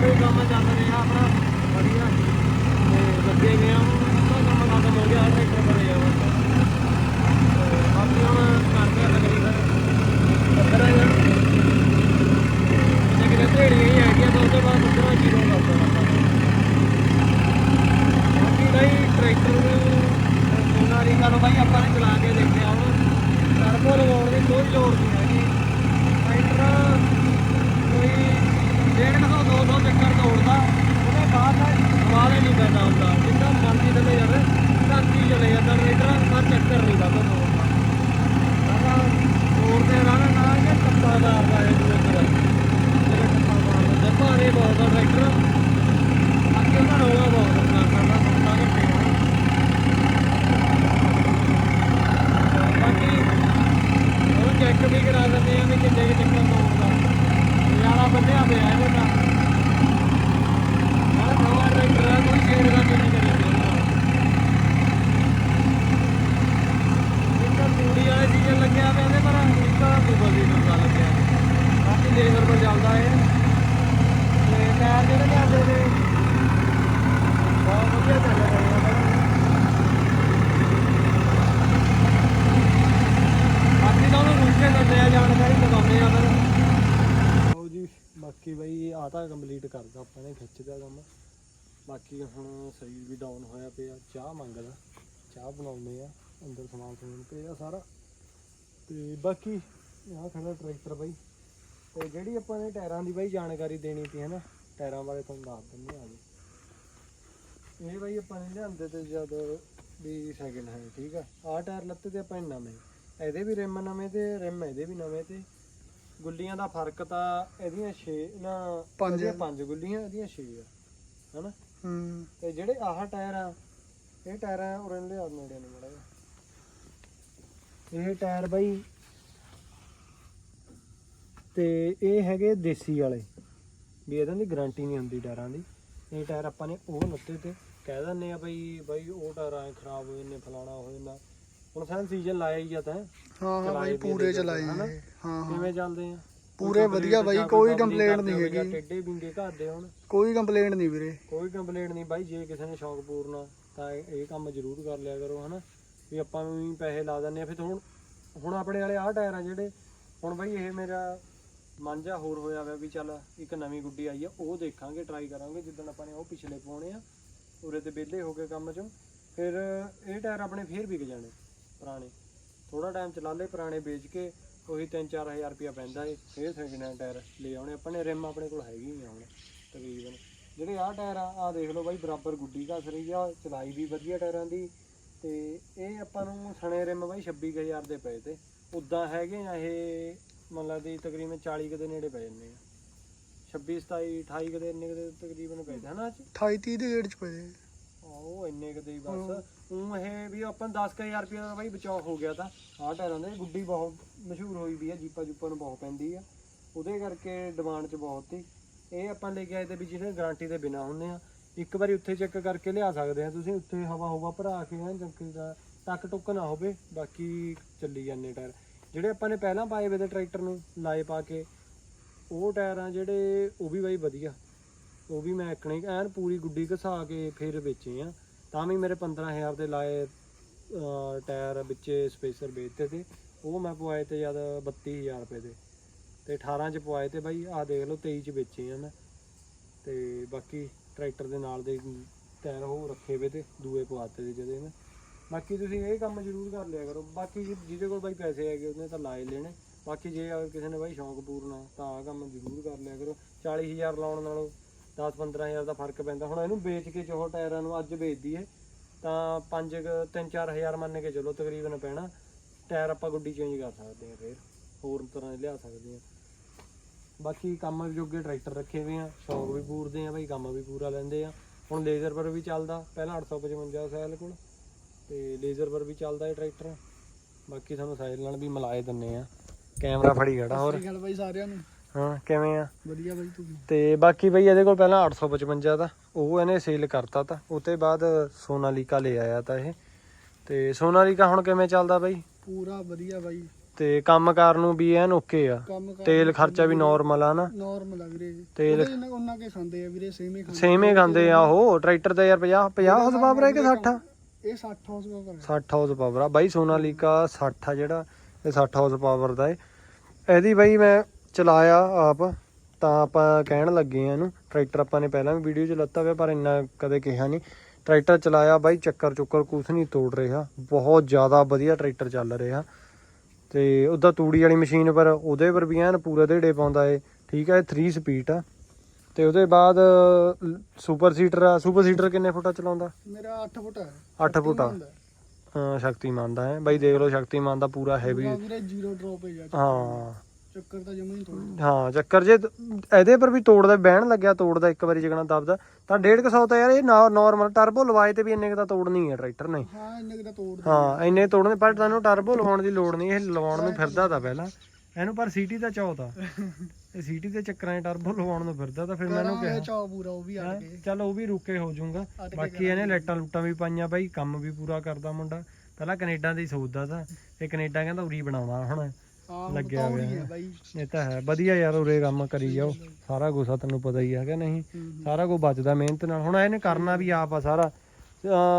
ਕੋਈ ਕੰਮ ਚੱਲ ਰਿਹਾ ਆਪਣਾ ਵਧੀਆ। ਤੇ ਲੱਗੇ ਗਏ ਆ, ਹੁਣ ਕੰਮ ਖਤਮ ਹੋ ਗਿਆ ਟਰੈਕਟਰ ਬਣੇ ਜਾਵਾ ਬਾਕੀ ਹੁਣ ਕਰਦੇ ਆ ਤਕਰੀਬਨ ਪੱਧਰ ਆ ਜਾਣ ਕਿਤੇ ਕਿਤੇ ਢੇੜੀਆਂ ਹੀ ਤਾਂ ਉਹਦੇ ਬਾਅਦ ਪੱਧਰਾ ਜੀਰੋ ਕਰ ਦੇਣਾ ਬਾਕੀ ਨਹੀਂ ਟਰੈਕਟਰ ਨੂੰ ਸੋਨਾਲੀਕਾ ਨੂੰ ਬਾਈ ਆਪਾਂ ਨੇ ਚਲਾ ਕੇ ਦੇਖਿਆ ਹੁਣ। ਟਰਬੋ ਲਗਾਉਣ ਦੀ ਕੋਈ ਲੋੜ ਨਹੀਂ ਹੈਗੀ। ਟਰੈਕਟਰ ਕੋਈ ਡੇਢ ਕੁ ਸੌ, ਦੋ ਸੌ ਚੱਕਰ ਦੌੜਦਾ, ਉਹਦੇ ਬਾਅਦ ਦਾ ਨਹੀਂ ਪੈਦਾ ਹੁੰਦਾ। ਜਿੰਨਾ ਮਰਜ਼ੀ ਤੇ ਯਾਰ ਧਰਤੀ ਚਲੇ ਜਾਂਦਾ ਟਰੈਕਟਰ ਪਰ ਚੱਕਰ ਨਹੀਂ ਲੱਗਦਾ ਦੌੜਦਾ ਸਾਡਾ ਦੌੜਦੇ ਰਹਿਣਾ ਨਾ ਕਿ ਟੱਪਾ ਮਾਰਦਾ ਹੈ ਦੂਏ ਤਰ੍ਹਾਂ ਜਿਹੜੇ ਟੱਪਾ ਮਾਰਦਾ ਭਾਰੇ ਬਹੁਤ ਆ ਟਰੈਕਟਰ ਬਾਕੀ ਉਹਦਾ ਰੋਲਾ ਬਹੁਤ ਆਪਣਾ ਕਰਦਾ ਸੁਣਦਾ ਘੱਟੇ ਬਾਕੀ ਉਹ ਚੈੱਕ ਵੀ ਕਰਾ ਦਿੰਦੇ ਆ ਵੀ ਕਿੰਨੇ ਕਿ ਚੱਕਰ ਦੌੜਦਾ ਯਾਰਾ ਬੰਨਿਆ ਪਿਆ ਇਹਦੇ ਨਾਲ ਆਹ ਨਵਾਂ ਟਰੈਕਟਰ ਆ ਕੋਈ ਛੇੜ ਦਾ ਨਹੀਂ ਕਰੀ ਇੱਕ ਤੂੜੀ ਵਾਲੇ ਸੀਜ਼ਨ ਲੱਗਿਆ ਪਿਆ ਇਹਦੇ ਪਰ ਇੱਕ ਦੂਬਾ ਸੀਜ਼ਨ ਦਾ ਲੱਗਿਆ ਬਾਕੀ ਲੇਜ਼ਰ ਪਰ ਚੱਲਦਾ ਇਹ ਤੇ ਟਾਇਰ ਜਿਹੜੇ ਲਿਆਂਦੇ ਨੇ ਬਹੁਤ ਵਧੀਆ ਚੱਲ ਰਹੇ ਆ ਬਾਕੀ ਤਾਂ ਉਹਨੂੰ ਪੁੱਛੇ ਦਿੰਦੇ ਆ ਜਾਣਕਾਰੀ ਆ ਫਿਰ ਲਓ ਜੀ, ਬਾਕੀ ਬਈ ਆ ਤਾਂ ਕੰਪਲੀਟ ਕਰਦਾ ਆਪਾਂ ਨੇ ਖਿੱਚਦਾ ਕੰਮ। ਬਾਕੀ ਹੁਣ ਸਰੀਰ ਵੀ ਡਾਊਨ ਹੋਇਆ ਪਿਆ, ਚਾਹ ਮੰਗਦਾ, ਚਾਹ ਬਣਾਉਂਦੇ ਆ, ਅੰਦਰ ਸਮਾਨ ਸਮੂਨ ਪਿਆ ਸਾਰਾ। ਤੇ ਬਾਕੀ ਆਹ ਖੜਾ ਟਰੈਕਟਰ ਬਾਈ। ਤੇ ਜਿਹੜੀ ਆਪਾਂ ਨੇ ਟਾਇਰਾਂ ਦੀ ਬਾਈ ਜਾਣਕਾਰੀ ਦੇਣੀ ਸੀ, ਹਨਾ, ਟਾਇਰਾਂ ਬਾਰੇ ਤੁਹਾਨੂੰ ਦੱਸ ਦਿੰਦੇ ਆ ਜੀ। ਇਹ ਬਾਈ ਆਪਾਂ ਨੇ ਲਿਆਂਦੇ ਤੇ ਜਦ ਵੀ ਸੈਕਿੰਡ ਹੈ ਠੀਕ ਆ। ਆਹ ਟਾਇਰ ਲੱਤੇ ਤੇ ਆਪਾਂ ਨਵੇਂ। ਇਹਦੇ ਵੀ ਰਿਮ ਨਵੇਂ ਤੇ, ਰਿਮ ਇਹਦੇ ਵੀ ਨਵੇਂ ਤੇ। ਗੁੱਲੀਆਂ ਦਾ ਫ਼ਰਕ ਤਾਂ ਇਹਦੀਆਂ 6 ਨਾ ਪੰਜ। ਇਹਦੀਆਂ। ਪੰਜ ਗੁੱਲੀਆਂ ਇਹਦੀਆਂ 6 ਆ ਹਨਾ? ਹੂੰ। ਤੇ ਜਿਹੜੇ ਆਹ ਟਾਇਰ ਆ ਇਹ ਟਾਇਰ ਆ ਉਰੇ ਲਿਆ ਨੇੜੇ ਨੂੰ ਮੜਾ ਇਹ ਟਾਇਰ ਬਾਈ ਤੇ ਇਹ ਹੈਗੇ ਦੇਸੀ ਵਾਲੇ। ਵੀ ਇਹਨਾਂ ਦੀ ਗਾਰੰਟੀ ਨਹੀਂ ਹੁੰਦੀ ਟਾਇਰਾਂ ਦੀ। ਇਹ ਟਾਇਰ ਆਪਾਂ ਨੇ ਉਹ ਨੱਤੇ ਤੇ ਕਹਿ ਦਿੰਦੇ ਆ ਬਈ ਬਈ ਉਹ ਟਾਇਰ ਐ ਖਰਾਬ ਹੋਏ ਨੇ ਫਲਾਣਾ ਹੋਏ ਨਾ ਹੁਣ ਸਾਨ ਸੀਜ਼ਨ ਲਾਇਆ ਹੀ ਆ ਤਾਂ। ਹਾਂ ਹਾਂ ਬਾਈ ਵੀ ਪੂਰੇ ਚਲਾਏ। ਹਾਂ ਹਾਂ। ਕਿਵੇਂ ਚੱਲਦੇ ਆ? ਪੂਰੇ ਵਧੀਆ ਬਾਈ, ਕੋਈ complaint ਨਹੀਂ ਹੈਗੀ। ਟੇਡੇ ਬਿੰਗੇ ਘਾਦੇ ਹੁਣ। ਕੋਈ ਕੰਪਲੇਂਟ ਨਹੀਂ ਵੀਰੇ। ਕੋਈ ਕੰਪਲੇਂਟ ਨਹੀਂ ਬਾਈ ਜੇ ਕਿਸੇ ਨੇ ਸ਼ੌਕ ਪੂਰਨਾ ਤਾਂ ਇਹ ਕੰਮ ਜ਼ਰੂਰ ਕਰ ਲਿਆ ਕਰੋ ਹਨਾ? ਵੀ ਆਪਾਂ ਵੀ ਪੈਸੇ ਲਾ ਦਿੰਦੇ ਆ। ਫਿਰ ਹੁਣ ਹੁਣ ਆਪਣੇ ਵਾਲੇ ਆਹ ਟਾਇਰ ਆ ਜਿਹੜੇ ਹੁਣ ਬਾਈ ਇਹ ਮੇਰਾ ਮਨ ਜਾ ਹੋਰ ਹੋਇਆ ਹੋਇਆ ਵੀ ਚੱਲ ਇੱਕ ਨਵੀਂ ਗੁੱਡੀ ਆਈ ਆ ਉਹ ਦੇਖਾਂਗੇ ਟਰਾਈ ਕਰਾਂਗੇ। ਜਿੱਦਣ ਆਪਾਂ ਨੇ ਉਹ ਪਿਛਲੇ ਪਾਉਣੇ ਆ ਉਰੇ ਤੇ ਵਿਹਲੇ ਹੋ ਕੇ ਕੰਮ ਚੋਂ। ਫਿਰ ਇਹ ਟਾਇਰ ਆਪਣੇ ਫੇਰ ਵਿਕ ਜਾਣੇ। ਪੁਰਾਣੇ। ਥੋੜਾ ਟਾਈਮ ਚਲਾ ਲਏ ਪੁਰਾਣੇ ਵੇਚ ਕੇ ਉਹੀ 3-4000 ਰੁਪਇਆ ਪੈਂਦਾ ਏ। ਫੇਰ ਸੈਕਿੰਡ ਹੈਂਡ ਟਾਇਰ ਲੈ ਆਉਣੇ। ਆਪਾਂ ਨੇ ਰਿਮ ਆਪਣੇ ਕੋਲ ਹੈਗੀ ਆ ਹੁਣ ਤਕਰੀਬਨ। ਜਿਹੜੇ ਆਹ ਟਾਇਰ ਆ ਆ ਦੇਖ ਲਓ ਬਾਈ ਬਰਾਬਰ ਗੁੱਡੀ ਘਸ ਰਹੀ ਆ ਚਲਾਈ ਵੀ ਵਧੀਆ ਟਾਇਰਾਂ ਦੀ। ਤੇ ਇਹ ਆਪਾਂ ਨੂੰ ਸਣੇ ਰਿਮ ਬਾਈ 26000 ਦੇ ਪਏ ਤੇ। ਉਦਾਂ ਹੈਗੇ ਆ ਇਹ ਮੰਨ ਲਾ ਦੀ ਤਕਰੀਬਨ 40 ਕੁ ਦੇ ਨੇੜੇ ਪੈ ਜਾਂਦੇ ਆ। 26 27 28 ਕੁ ਦੇ ਇੰਨੇ ਕੁ ਦੇ ਤਕਰੀਬਨ ਪਏ ਤੇ ਹਨਾ ਅੱਜ? 28 30 ਦੇ ਗੇੜ ਚ ਪਏ। ਉਹ ਇੰਨੇ ਕੁ ਦੇ ਹੀ। ਬਸ ਉਹ ਇਹ ਵੀ ਆਪਾਂ ਨੂੰ 10000 ਰੁਪਏ ਦਾ ਬਾਈ ਬਚਾਅ ਹੋ ਗਿਆ ਤਾਂ। ਆਹ ਟਾਇਰਾਂ ਦੇ ਗੁੱਡੀ ਬਹੁਤ ਮਸ਼ਹੂਰ ਹੋਈ ਵੀ ਆ, ਜੀਪਾ ਜੂਪਾ ਨੂੰ ਬਹੁਤ ਪੈਂਦੀ ਆ। ਉਹਦੇ ਕਰਕੇ ਡਿਮਾਂਡ 'ਚ ਬਹੁਤ ਸੀ। ਇਹ ਆਪਾਂ ਲੈ ਕੇ ਆਏ ਤੇ ਵੀ ਜਿਹੜੇ ਗਾਰੰਟੀ ਦੇ ਬਿਨਾ ਹੁੰਦੇ ਆ। ਇੱਕ ਵਾਰੀ ਉੱਥੇ ਚੈੱਕ ਕਰਕੇ ਲਿਆ ਸਕਦੇ ਆ ਤੁਸੀਂ, ਉੱਥੇ ਹਵਾ ਹਵਾ ਭਰਾ ਕੇ ਐਂ ਚੰਕੀ ਦਾ ਟੱਕ ਟੁੱਕ ਨਾ ਹੋਵੇ, ਬਾਕੀ ਚੱਲੀ ਜਾਂਦੇ ਟਾਇਰ। ਜਿਹੜੇ ਆਪਾਂ ਨੇ ਪਹਿਲਾਂ ਪਾਏ ਵੇ ਤੇ ਟਰੈਕਟਰ ਨੂੰ, ਲਾਏ ਪਾ ਕੇ, ਉਹ ਟਾਇਰ ਆ ਜਿਹੜੇ, ਉਹ ਵੀ ਬਾਈ ਵਧੀਆ। ਉਹ ਵੀ ਮੈਂ ਇੱਕਣੇ ਐਨ ਪੂਰੀ ਗੁੱਡੀ ਘਸਾ ਕੇ ਫਿਰ ਵੇਚੇ ਆ। ਤਾਂ ਵੀ ਮੇਰੇ 15000 ਦੇ ਲਾਏ ਟਾਇਰ ਵਿੱਚੇ ਸਪੇਸਰ ਵੇਚਤੇ ਤੇ, ਉਹ ਮੈਂ ਪਵਾਏ ਤੇ ਜਦ 32000 ਰੁਪਏ ਦੇ। ਤੇ 18 ਚ ਪਵਾਏ ਤੇ ਬਾਈ, ਆਹ ਦੇਖ ਲਓ 23 ਚ ਵੇਚੇ ਆ ਮੈਂ। ਤੇ ਬਾਕੀ ਟਰੈਕਟਰ ਦੇ ਨਾਲ ਦੇ ਟਾਇਰ ਉਹ ਰੱਖੇ ਵੇ ਤੇ, ਦੂਏ ਪਵਾਤੇ ਤੇ ਜਿਹਦੇ ਨੇ ਬਾਕੀ ਤੁਸੀਂ ਇਹ ਕੰਮ ਜ਼ਰੂਰ ਕਰ ਲਿਆ ਕਰੋ। ਬਾਕੀ ਜਿਹਦੇ ਕੋਲ ਬਾਈ ਪੈਸੇ ਹੈਗੇ, ਉਹਨੇ ਤਾਂ ਲਾਏ ਲੈਣੇ। ਬਾਕੀ ਜੇ ਅਗਰ ਕਿਸੇ ਨੇ ਬਾਈ ਸ਼ੌਂਕ ਪੂਰਨਾ, ਤਾਂ ਆਹ ਕੰਮ ਜ਼ਰੂਰ ਕਰ ਲਿਆ ਕਰੋ। 40000 ਲਾਉਣ ਨਾਲੋਂ 10-15000 ਦਾ ਫ਼ਰਕ ਪੈਂਦਾ। ਹੁਣ ਇਹਨੂੰ ਵੇਚ ਕੇ ਜੋ ਟਾਇਰਾਂ ਨੂੰ ਅੱਜ ਵੇਚਦੀ ਏ ਤਾਂ 5 3-4000 ਮੰਨ ਕੇ ਚਲੋ ਤਕਰੀਬਨ ਪੈਣਾ। ਟਾਇਰ ਆਪਾਂ ਗੁੱਡੀ ਚੇਂਜ ਕਰ ਸਕਦੇ ਆ ਫਿਰ ਹੋਰ ਤਰ੍ਹਾਂ ਦੇ ਲਿਆ ਸਕਦੇ ਆ ਬਾਕੀ ਕੰਮ ਜੋਗੇ ਟਰੈਕਟਰ ਰੱਖੇ ਹੋਏ ਆ ਸ਼ੌਕ ਵੀ ਪੂਰਦੇ ਆ ਬਾਈ ਕੰਮ ਵੀ ਪੂਰਾ ਲੈਂਦੇ ਆ। ਹੁਣ ਲੇਜ਼ਰ ਪਰ ਵੀ ਚੱਲਦਾ ਪਹਿਲਾਂ 855 ਸਾਈਲ ਕੋਲ ਤੇ ਲੇਜ਼ਰ ਪਰ ਵੀ ਚੱਲਦਾ ਇਹ ਟਰੈਕਟਰ। ਬਾਕੀ ਤੁਹਾਨੂੰ ਸਾਈਲ ਨਾਲ ਵੀ ਮਿਲਾਏ ਦਿੰਨੇ ਆ। ਕੈਮਰਾ ਫੜੀ ਖੜਾ ਹੋਰ। ਗੱਲ ਬਾਈ ਸਾਰਿਆਂ ਨੂੰ। ਹਾਂ ਕਿਵੇਂ ਆ? ਵਧੀਆ ਬਾਈ ਤੂੰ ਤੇ ਬਾਕੀ ਬਈ ਇਹਦੇ ਕੋਲ ਪਹਿਲਾਂ 855 ਦਾ ਉਹ ਇਹਨੇ ਸੇਲ ਕਰਤਾ ਤਾ ਉਤੇ ਬਾਅਦ ਸੋਨਾਲੀਕਾ ਲੈ ਆਇਆ ਤਾਂ ਇਹ। ਤੇ ਸੋਨਾਲੀਕਾ ਹੁਣ ਕਿਵੇਂ ਚੱਲਦਾ ਬਈ? ਪੂਰਾ ਵਧੀਆ ਬਾਈ। ਤੇ ਕੰਮਕਾਰ ਨੂੰ ਵੀ ਐਨ ਓਕੇ ਆ। ਤੇਲ ਖਰਚਾ ਵੀ ਨਾਰਮਲ ਆ ਨਾ। ਨਾਰਮਲ ਆ ਵੀਰੇ। ਤੇਲ- ਉਹਦੇ ਇਹਨਾਂ- ਉਹਨਾਂ ਕੇ ਖਾਂਦੇ ਆ ਵੀਰੇ ਸੇਮੇ ਖਾਂਦੇ ਸੇਮੇ ਖਾਂਦੇ ਆ ਉਹ ਟਰੈਕਟਰ ਦਾ ਯਾਰ 50 50 ਹਾਰਸ ਪਾਵਰ ਹੈ ਕਿ 60 ਇਹ 60 ਹਾਊਸ ਪਾਵਰ ਹੈ 60 ਹਾਰਸ ਪਾਵਰ ਆ। ਬਾਈ ਸੋਨਾਲੀਕਾ 60 ਆ ਜਿਹੜਾ ਇਹ 60 ਹਾਰਸ ਪਾਵਰ ਦਾ ਏ। ਇਹਦੀ ਬਾਈ ਮੈਂ ਚਲਾਇਆ ਆਪ ਤਾਂ ਆਪਾਂ ਕਹਿਣ ਲੱਗੇ ਆ ਇਹਨੂੰ। ਟਰੈਕਟਰ ਆਪਾਂ ਨੇ ਪਹਿਲਾਂ ਵੀ ਵੀਡੀਓ 'ਚ ਲੱਤਾ ਹੋਇਆ ਪਰ ਇੰਨਾ ਕਦੇ ਕਿਹਾ ਨਹੀਂ। ਟਰੈਕਟਰ ਚਲਾਇਆ ਬਾਈ ਚੱਕਰ ਚੁੱਕਰ ਕੁਛ ਨਹੀਂ ਤੋੜ ਰਿਹਾ। ਬਹੁਤ ਜ਼ਿਆਦਾ ਵਧੀਆ ਟਰੈਕਟਰ ਚੱਲ ਰਿਹਾ। ਤੇ ਉਹਦਾ ਤੂੜੀ ਵਾਲੀ ਮਸ਼ੀਨ ਪਰ ਉਹਦੇ ਪਰ ਵੀ ਐਨ ਪੂਰੇ ਢੇੜੇ ਪਾਉਂਦਾ ਏ। ਠੀਕ ਹੈ 3 ਸਪੀਡ ਆ। ਤੇ ਉਹਦੇ ਬਾਅਦ ਸੁਪਰ ਸੀਟਰ ਆ। ਸੁਪਰ ਸੀਟਰ ਕਿੰਨੇ ਫੁੱਟਾ ਚਲਾਉਂਦਾ? ਮੇਰਾ 8 ਫੁੱਟ ਹੈ 8 ਫੁੱਟ ਆ। ਹਾਂ ਸ਼ਕਤੀਮਾਨ ਦਾ ਹੈ। ਬਾਈ ਦੇਖ ਲਓ ਸ਼ਕਤੀਮਾਨ ਦਾ ਪੂਰਾ ਹੈਵੀ ਪੂਰਾ ਵੀਰੇ ਜ਼ੀਰੋ ਡ੍ਰੌਪ ਹੈ ਜਾ ਹਾਂ। ਚੱਕਰ ਤਾਂ ਜਮਾ ਹੀ ਤੋੜ ਹਾਂ ਚੱਕਰ ਜੇ ਤ- ਇਹਦੇ ਪਰ ਵੀ ਤੋੜਦਾ ਬਹਿਣ ਲੱਗਿਆ ਤੋੜਦਾ ਇੱਕ ਵਾਰੀ ਜਗਣਾ ਦਬਦਾ ਤਾਂ 150 ਤਾਂ ਯਾਰ ਇਹ ਨਾਰਮਲ ਟਰਬੋ ਲਵਾਏ ਤੇ ਵੀ ਇੰਨੇ ਤਾਂ ਤੋੜਨੀ ਹੈ ਟਰੈਕਟਰ ਨੇ। ਹਾਂ ਇੰਨੇ ਕੁ ਤਾਂ ਤੋੜ ਹਾਂ ਇੰਨੇ ਤੋੜਨੇ ਪਰ ਤੁਹਾਨੂੰ ਟਰਬੋ ਲਵਾਉਣ ਦੀ ਲੋੜ ਨਹੀਂ ਇਹ ਲਵਾਉਣ ਨੂੰ ਫਿਰਦਾ ਤਾਂ ਪਹਿਲਾਂ। ਇਹਨੂੰ ਪਰ ਸੀਟੀ ਦਾ ਚੌਥ ਆ ਇਹ ਸੀਟੀ ਦੇ ਚੱਕਰਾਂ 'ਚ ਟਰਬੋ ਲਵਾਉਣ ਨੂੰ ਫਿਰਦਾ ਤਾਂ ਫਿਰ ਮੈਨੂੰ ਕਿਹਾ। ਚਾ ਪੂਰਾ ਉਹ ਵੀ? ਅੜ ਗਏ ਚੱਲ ਉਹ ਵੀ ਰੁਕੇ ਹੋ ਜਾਊਗਾ। ਬਾਕੀ ਇਹਨੇ ਲਾਈਟਾਂ ਲੂਟਾਂ ਵੀ ਪਾਈਆਂ ਬਾਈ ਕੰਮ ਵੀ ਪੂਰਾ ਕਰਦਾ ਮੁੰਡਾ। ਪਹਿਲਾਂ ਕੈਨੇਡਾ ਦਾ ਸੋਚਦਾ ਤਾਂ ਇਹ ਕੈਨੇਡਾ ਕਹਿੰਦਾ ਉਰੀ ਬਣਾਉਣਾ ਹੁਣ। ਲੱਗਿਆ ਹੋਇਆ ਹੈ। ਬਾਈ। ਇਹ ਤਾਂ ਹੈ। ਵਧੀਆ ਯਾਰ ਉਰੇ ਕੰਮ ਕਰੀ ਜਾਓ। ਸਾਰਾ ਗੁੱਸਾ ਤੈਨੂੰ ਪਤਾ ਹੀ ਹੈ ਕਿ ਨਹੀਂ। ਸਾਰਾ ਕੁਝ ਬਚਦਾ ਮਿਹਨਤ ਨਾਲ। ਹੁਣ ਇਹਨੇ ਕਰਨਾ ਵੀ ਆਪ ਆ ਸਾਰਾ।